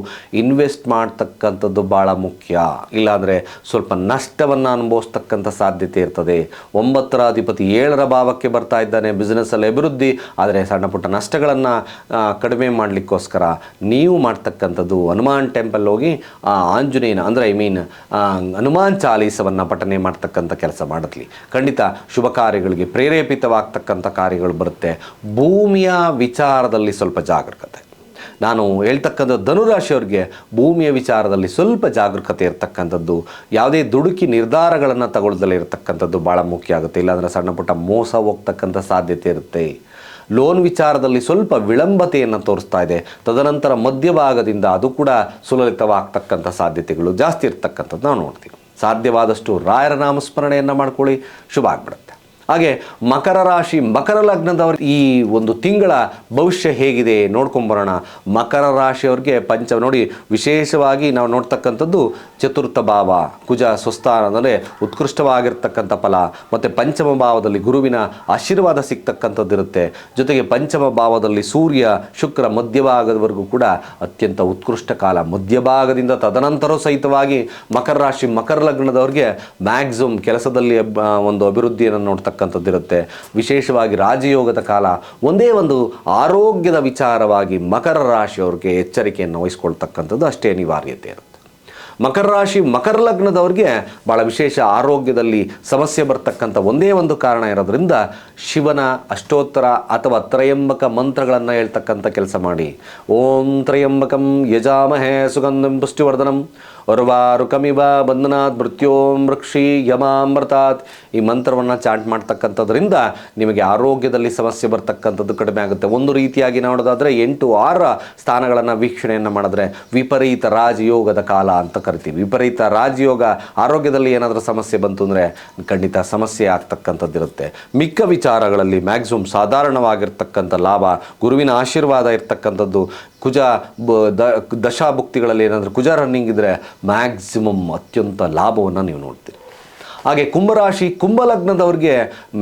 ಇನ್ವೆಸ್ಟ್ ಮಾಡ್ತಕ್ಕಂಥದ್ದು ಭಾಳ ಮುಖ್ಯ. ಇಲ್ಲಾಂದರೆ ಸ್ವಲ್ಪ ನಷ್ಟವನ್ನು ಅನುಭವಿಸ್ತಕ್ಕಂಥ ಸಾಧ್ಯತೆ ಇರ್ತದೆ. ಒಂಬತ್ತರ ಅಧಿಪತಿ ಏಳರ ಭಾವಕ್ಕೆ ಬರ್ತಾ ಇದ್ದಾನೆ ಬಿಸ್ನೆಸ್ಸಲ್ಲಿ ಅಭಿವೃದ್ಧಿ, ಆದರೆ ಸಣ್ಣ ಪುಟ್ಟ ನಷ್ಟಗಳನ್ನು ಕಡಿಮೆ ಮಾಡಲಿಕ್ಕೋಸ್ಕರ ನೀವು ಮಾಡ್ತಕ್ಕಂಥದ್ದು ಹನುಮಾನ್ ಟೆಂಪಲ್ ಹೋಗಿ ಆಂಜನೇಯನ, ಅಂದರೆ ಐ ಮೀನ್ ಹನುಮಾನ್ ಚಾಲೀಸವನ್ನು ಪಠನೆ ಮಾಡ್ತಕ್ಕಂಥ ಕೆಲಸ ಮಾಡಲಿ ಖಂಡಿತ ಶುಭ ಕಾರ್ಯಗಳಿಗೆ ಪ್ರೇರೇಪಿತವಾಗ್ತಕ್ಕಂಥ ಕಾರ್ಯಗಳು ಬರುತ್ತೆ. ಭೂಮಿಯ ವಿಚಾರದಲ್ಲಿ ಸ್ವಲ್ಪ ಜಾಗರೂಕತೆ ನಾನು ಹೇಳ್ತಕ್ಕಂಥ ಧನುರಾಶಿಯವ್ರಿಗೆ ಭೂಮಿಯ ವಿಚಾರದಲ್ಲಿ ಸ್ವಲ್ಪ ಜಾಗರೂಕತೆ ಇರತಕ್ಕಂಥದ್ದು. ಯಾವುದೇ ದುಡುಕಿ ನಿರ್ಧಾರಗಳನ್ನು ತಗೊಳ್ದಲೇ ಇರತಕ್ಕಂಥದ್ದು ಭಾಳ ಮುಖ್ಯ ಆಗುತ್ತೆ. ಇಲ್ಲಾಂದರೆ ಸಣ್ಣ ಪುಟ್ಟ ಮೋಸ ಹೋಗ್ತಕ್ಕಂಥ ಸಾಧ್ಯತೆ ಇರುತ್ತೆ. ಲೋನ್ ವಿಚಾರದಲ್ಲಿ ಸ್ವಲ್ಪ ವಿಳಂಬತೆಯನ್ನು ತೋರಿಸ್ತಾ ಇದೆ. ತದನಂತರ ಮಧ್ಯಭಾಗದಿಂದ ಅದು ಕೂಡ ಸುಲಲಿತವಾಗ್ತಕ್ಕಂಥ ಸಾಧ್ಯತೆಗಳು ಜಾಸ್ತಿ ಇರ್ತಕ್ಕಂಥದ್ದು ನಾವು ನೋಡ್ತೀವಿ. ಸಾಧ್ಯವಾದಷ್ಟು ರಾಯರ ನಾಮಸ್ಮರಣೆಯನ್ನು ಮಾಡ್ಕೊಳ್ಳಿ. ಶುಭ ಆಗ್ಬಿಡುತ್ತೆ. ಹಾಗೆ ಮಕರ ರಾಶಿ, ಮಕರ ಲಗ್ನದವ್ರ, ಈ ಒಂದು ತಿಂಗಳ ಭವಿಷ್ಯ ಹೇಗಿದೆ ನೋಡ್ಕೊಂಬರೋಣ ಮಕರ ರಾಶಿಯವ್ರಿಗೆ ಪಂಚ ನೋಡಿ ವಿಶೇಷವಾಗಿ ನಾವು ನೋಡ್ತಕ್ಕಂಥದ್ದು ಚತುರ್ಥ ಭಾವ, ಕುಜ ಸ್ವಸ್ಥಾನ ಅಂದರೆ ಉತ್ಕೃಷ್ಟವಾಗಿರ್ತಕ್ಕಂಥ ಫಲ. ಮತ್ತು ಪಂಚಮ ಭಾವದಲ್ಲಿ ಗುರುವಿನ ಆಶೀರ್ವಾದ ಸಿಗ್ತಕ್ಕಂಥದ್ದಿರುತ್ತೆ. ಜೊತೆಗೆ ಪಂಚಮ ಭಾವದಲ್ಲಿ ಸೂರ್ಯ, ಶುಕ್ರ ಮಧ್ಯಭಾಗದವರೆಗೂ ಕೂಡ ಅತ್ಯಂತ ಉತ್ಕೃಷ್ಟ ಕಾಲ. ಮಧ್ಯಭಾಗದಿಂದ ತದನಂತರ ಸಹಿತವಾಗಿ ಮಕರ ರಾಶಿ, ಮಕರ ಲಗ್ನದವ್ರಿಗೆ ಮ್ಯಾಕ್ಸಿಮಮ್ ಕೆಲಸದಲ್ಲಿ ಒಂದು ಅಭಿವೃದ್ಧಿಯನ್ನು ನೋಡ್ತಕ್ಕಂಥದ್ದು ಇರುತ್ತೆ ವಿಶೇಷವಾಗಿ ರಾಜಯೋಗದ ಕಾಲ ಒಂದೇ ಒಂದು ಆರೋಗ್ಯದ ವಿಚಾರವಾಗಿ ಮಕರ ರಾಶಿಯವ್ರಿಗೆ ಎಚ್ಚರಿಕೆಯನ್ನು ವಹಿಸ್ಕೊಳ್ತಕ್ಕಂಥದ್ದು ಅಷ್ಟೇ ಅನಿವಾರ್ಯತೆ ಇರುತ್ತೆ. ಮಕರ ರಾಶಿ, ಮಕರ ಲಗ್ನದವ್ರಿಗೆ ಭಾಳ ವಿಶೇಷ ಆರೋಗ್ಯದಲ್ಲಿ ಸಮಸ್ಯೆ ಬರ್ತಕ್ಕಂಥ ಒಂದೇ ಒಂದು ಕಾರಣ ಇರೋದ್ರಿಂದ ಶಿವನ ಅಷ್ಟೋತ್ತರ ಅಥವಾ ತ್ರಯಂಬಕ ಮಂತ್ರಗಳನ್ನು ಹೇಳ್ತಕ್ಕಂಥ ಕೆಲಸ ಮಾಡಿ. ಓಂ ತ್ರಯಂಬಕಂ ಯಜಾಮಹೇ ಸುಗಂಧಂ ಪುಷ್ಟಿವರ್ಧನಂ. ಕಮಿವ ಬಂಧನಾತ್ ಮೃತ್ಯೋಂ ವೃಕ್ಷಿ ಯಮಾಮೃತಾತ್ ಈ ಮಂತ್ರವನ್ನು ಚಾಂಟ್ ಮಾಡ್ತಕ್ಕಂಥದ್ರಿಂದ ನಿಮಗೆ ಆರೋಗ್ಯದಲ್ಲಿ ಸಮಸ್ಯೆ ಬರ್ತಕ್ಕಂಥದ್ದು ಕಡಿಮೆ ಆಗುತ್ತೆ. ಒಂದು ರೀತಿಯಾಗಿ ನೋಡೋದಾದರೆ ಎಂಟು ಆರ ಸ್ಥಾನಗಳನ್ನು ವೀಕ್ಷಣೆಯನ್ನು ಮಾಡಿದ್ರೆ ವಿಪರೀತ ರಾಜಯೋಗದ ಕಾಲ ಅಂತ ಕರಿತೀವಿ. ವಿಪರೀತ ರಾಜಯೋಗ ಆರೋಗ್ಯದಲ್ಲಿ ಏನಾದರೂ ಸಮಸ್ಯೆ ಬಂತು ಅಂದರೆ ಖಂಡಿತ ಸಮಸ್ಯೆ ಆಗ್ತಕ್ಕಂಥದ್ದಿರುತ್ತೆ. ಮಿಕ್ಕ ವಿಚಾರಗಳಲ್ಲಿ ಮ್ಯಾಕ್ಸಿಮಮ್ ಸಾಧಾರಣವಾಗಿರ್ತಕ್ಕಂಥ ಲಾಭ, ಗುರುವಿನ ಆಶೀರ್ವಾದ ಇರ್ತಕ್ಕಂಥದ್ದು ಕುಜ ಬ ದ ದಶಾಭುಕ್ತಿಗಳಲ್ಲಿ ಏನಾದರೂ ಕುಜ ರನ್ನಿಂಗ್ ಇದ್ದರೆ ಮ್ಯಾಕ್ಸಿಮಮ್ ಅತ್ಯಂತ ಲಾಭವನ್ನು ನೀವು ನೋಡ್ತೀರಿ. ಹಾಗೆ ಕುಂಭರಾಶಿ, ಕುಂಭಲಗ್ನದವ್ರಿಗೆ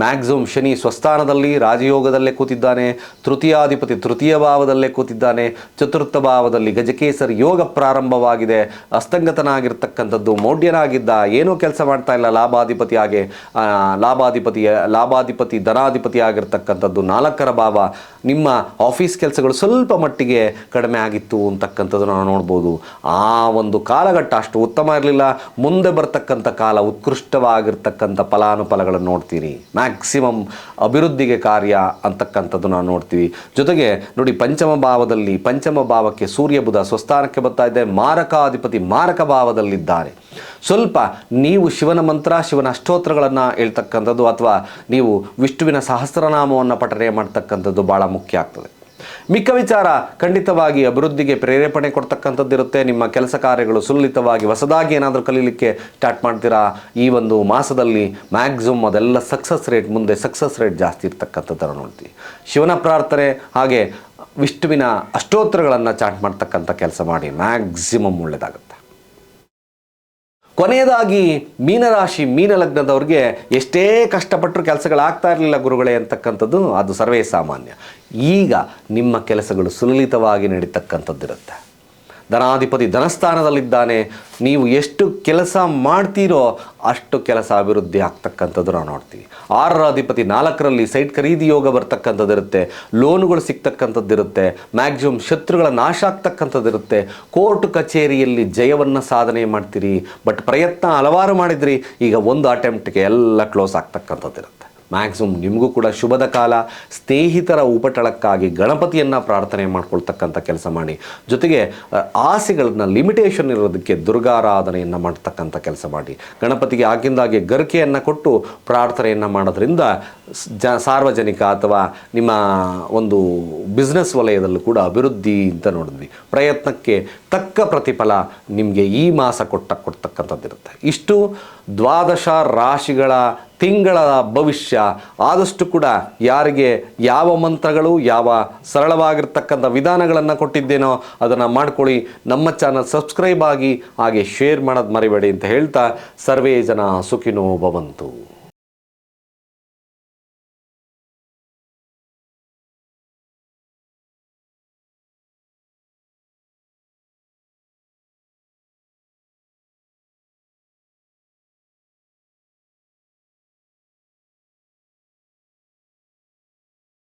ಮ್ಯಾಕ್ಸಿಮಮ್ ಶನಿ ಸ್ವಸ್ಥಾನದಲ್ಲಿ, ರಾಜಯೋಗದಲ್ಲೇ ಕೂತಿದ್ದಾನೆ, ತೃತೀಯಾಧಿಪತಿ ತೃತೀಯ ಭಾವದಲ್ಲೇ ಕೂತಿದ್ದಾನೆ, ಚತುರ್ಥ ಭಾವದಲ್ಲಿ ಗಜಕೇಸರಿ ಯೋಗ ಪ್ರಾರಂಭವಾಗಿದೆ. ಅಸ್ತಂಗತನಾಗಿರ್ತಕ್ಕಂಥದ್ದು ಮೌಢ್ಯನಾಗಿದ್ದ, ಏನೂ ಕೆಲಸ ಮಾಡ್ತಾ ಇಲ್ಲ, ಲಾಭಾಧಿಪತಿ ಹಾಗೆ ಲಾಭಾಧಿಪತಿಯ, ಲಾಭಾಧಿಪತಿ, ಧನಾಧಿಪತಿ ಆಗಿರ್ತಕ್ಕಂಥದ್ದು ನಾಲ್ಕರ ಭಾವ. ನಿಮ್ಮ ಆಫೀಸ್ ಕೆಲಸಗಳು ಸ್ವಲ್ಪ ಮಟ್ಟಿಗೆ ಕಡಿಮೆ ಆಗಿತ್ತು ಅಂತಕ್ಕಂಥದ್ದು ನಾವು ನೋಡ್ಬೋದು. ಆ ಒಂದು ಕಾಲಘಟ್ಟ ಅಷ್ಟು ಉತ್ತಮ ಇರಲಿಲ್ಲ. ಮುಂದೆ ಬರ್ತಕ್ಕಂಥ ಕಾಲ ಉತ್ಕೃಷ್ಟವಾಗಿರ್ತಕ್ಕಂಥ ಫಲಾನುಫಲಗಳನ್ನು ನೋಡ್ತೀರಿ ಮ್ಯಾಕ್ಸಿಮಮ್ ಅಭಿವೃದ್ಧಿಗೆ ಕಾರ್ಯ ಅಂತಕ್ಕಂಥದ್ದು ನಾವು ನೋಡ್ತೀವಿ. ಜೊತೆಗೆ ನೋಡಿ ಪಂಚಮ ಭಾವದಲ್ಲಿ, ಪಂಚಮ ಭಾವಕ್ಕೆ ಸೂರ್ಯ ಬುಧ ಸ್ವಸ್ಥಾನಕ್ಕೆ ಬರ್ತಾ ಇದೆ ಮಾರಕಾಧಿಪತಿ ಮಾರಕ ಭಾವದಲ್ಲಿದ್ದಾರೆ. ಸ್ವಲ್ಪ ನೀವು ಶಿವನ ಮಂತ್ರ, ಶಿವನ ಅಷ್ಟೋತ್ರಗಳನ್ನು ಹೇಳ್ತಕ್ಕಂಥದ್ದು ಅಥವಾ ನೀವು ವಿಷ್ಣುವಿನ ಸಹಸ್ರನಾಮವನ್ನು ಪಠನೆ ಮಾಡ್ತಕ್ಕಂಥದ್ದು ಭಾಳ ಮುಖ್ಯ ಆಗ್ತದೆ. ಮಿಕ್ಕ ವಿಚಾರ ಖಂಡಿತವಾಗಿ ಅಭಿವೃದ್ಧಿಗೆ ಪ್ರೇರೇಪಣೆ ಕೊಡ್ತಕ್ಕಂಥದ್ದಿರುತ್ತೆ. ನಿಮ್ಮ ಕೆಲಸ ಕಾರ್ಯಗಳು ಸುಲಲಿತವಾಗಿ ಹೊಸದಾಗಿ ಏನಾದರೂ ಕಲೀಲಿಕ್ಕೆ ಸ್ಟಾರ್ಟ್ ಮಾಡ್ತೀರಾ? ಈ ಒಂದು ಮಾಸದಲ್ಲಿ ಮ್ಯಾಕ್ಸಿಮಮ್ ಅದೆಲ್ಲ ಸಕ್ಸಸ್ ರೇಟ್ ಮುಂದೆ ಸಕ್ಸಸ್ ರೇಟ್ ಜಾಸ್ತಿ ಇರ್ತಕ್ಕಂಥದ್ದನ್ನು ನೋಡ್ತೀವಿ. ಶಿವನ ಪ್ರಾರ್ಥನೆ ಹಾಗೆ ವಿಷ್ಣುವಿನ ಅಷ್ಟೋತ್ತರಗಳನ್ನು ಚಾಟ್ ಮಾಡ್ತಕ್ಕಂಥ ಕೆಲಸ ಮಾಡಿ ಮ್ಯಾಕ್ಸಿಮಮ್ ಒಳ್ಳೆಯದಾಗುತ್ತೆ ಕೊನೆಯದಾಗಿ ಮೀನರಾಶಿ ಮೀನ ಲಗ್ನದವ್ರಿಗೆ ಎಷ್ಟೇ ಕಷ್ಟಪಟ್ಟರು ಕೆಲಸಗಳಾಗ್ತಾ ಇರಲಿಲ್ಲ ಗುರುಗಳೇ ಅಂತಕ್ಕಂಥದ್ದು ಅದು ಸರ್ವೇ ಸಾಮಾನ್ಯ. ಈಗ ನಿಮ್ಮ ಕೆಲಸಗಳು ಸುಲಲಿತವಾಗಿ ನಡೀತಕ್ಕಂಥದ್ದಿರುತ್ತೆ. ಧನಾಧಿಪತಿ ಧನಸ್ಥಾನದಲ್ಲಿದ್ದಾನೆ. ನೀವು ಎಷ್ಟು ಕೆಲಸ ಮಾಡ್ತೀರೋ ಅಷ್ಟು ಕೆಲಸ ಅಭಿವೃದ್ಧಿ ಆಗ್ತಕ್ಕಂಥದ್ದು ನಾವು ನೋಡ್ತೀವಿ. ಆರರ ಅಧಿಪತಿ ನಾಲ್ಕರಲ್ಲಿ ಸೈಟ್ ಖರೀದಿ ಯೋಗ ಬರ್ತಕ್ಕಂಥದ್ದಿರುತ್ತೆ ಲೋನುಗಳು ಸಿಗ್ತಕ್ಕಂಥದ್ದಿರುತ್ತೆ ಮ್ಯಾಕ್ಸಿಮಮ್ ಶತ್ರುಗಳ ನಾಶ ಆಗ್ತಕ್ಕಂಥದ್ದಿರುತ್ತೆ ಕೋರ್ಟ್ ಕಚೇರಿಯಲ್ಲಿ ಜಯವನ್ನು ಸಾಧನೆ ಮಾಡ್ತೀರಿ. ಬಟ್ ಪ್ರಯತ್ನ ಹಲವಾರು ಮಾಡಿದ್ರಿ. ಈಗ ಒಂದು ಅಟೆಂಪ್ಟ್ಗೆ ಎಲ್ಲ ಕ್ಲೋಸ್ ಆಗ್ತಕ್ಕಂಥದ್ದಿರುತ್ತೆ ಮ್ಯಾಕ್ಸಿಮಮ್ ನಿಮಗೂ ಕೂಡ ಶುಭದ ಕಾಲ. ಸ್ನೇಹಿತರ ಉಪಟಳಕ್ಕಾಗಿ ಗಣಪತಿಯನ್ನು ಪ್ರಾರ್ಥನೆ ಮಾಡ್ಕೊಳ್ತಕ್ಕಂಥ ಕೆಲಸ ಮಾಡಿ. ಜೊತೆಗೆ ಆಸೆಗಳನ್ನ ಲಿಮಿಟೇಷನ್ ಇರೋದಕ್ಕೆ ದುರ್ಗಾರಾಧನೆಯನ್ನು ಮಾಡ್ತಕ್ಕಂಥ ಕೆಲಸ ಮಾಡಿ. ಗಣಪತಿಗೆ ಆಗಿಂದಾಗೆ ಗರಿಕೆಯನ್ನು ಕೊಟ್ಟು ಪ್ರಾರ್ಥನೆಯನ್ನು ಮಾಡೋದ್ರಿಂದ ಜ ಸಾರ್ವಜನಿಕ ಅಥವಾ ನಿಮ್ಮ ಒಂದು ಬಿಸ್ನೆಸ್ ವಲಯದಲ್ಲೂ ಕೂಡ ಅಭಿವೃದ್ಧಿ ಅಂತ ನೋಡಿದ್ವಿ. ಪ್ರಯತ್ನಕ್ಕೆ ತಕ್ಕ ಪ್ರತಿಫಲ ನಿಮಗೆ ಈ ಮಾಸ ಕೊಟ್ಟ ಕೊಡ್ತಕ್ಕಂಥದ್ದಿರುತ್ತೆ ಇಷ್ಟು ದ್ವಾದಶ ರಾಶಿಗಳ ತಿಂಗಳ ಭವಿಷ್ಯ ಆದಷ್ಟು ಕೂಡ ಯಾರಿಗೆ ಯಾವ ಮಂತ್ರಗಳು, ಯಾವ ಸರಳವಾಗಿರ್ತಕ್ಕಂಥ ವಿಧಾನಗಳನ್ನು ಕೊಟ್ಟಿದ್ದೇನೋ ಅದನ್ನು ಮಾಡ್ಕೊಳ್ಳಿ. ನಮ್ಮ ಚಾನಲ್ ಸಬ್ಸ್ಕ್ರೈಬ್ ಆಗಿ ಹಾಗೆ ಶೇರ್ ಮಾಡೋದು ಮರಿಬೇಡಿ ಅಂತ ಹೇಳ್ತಾ ಸರ್ವೇ ಜನ ಸುಖಿನೋ ಭವಂತು.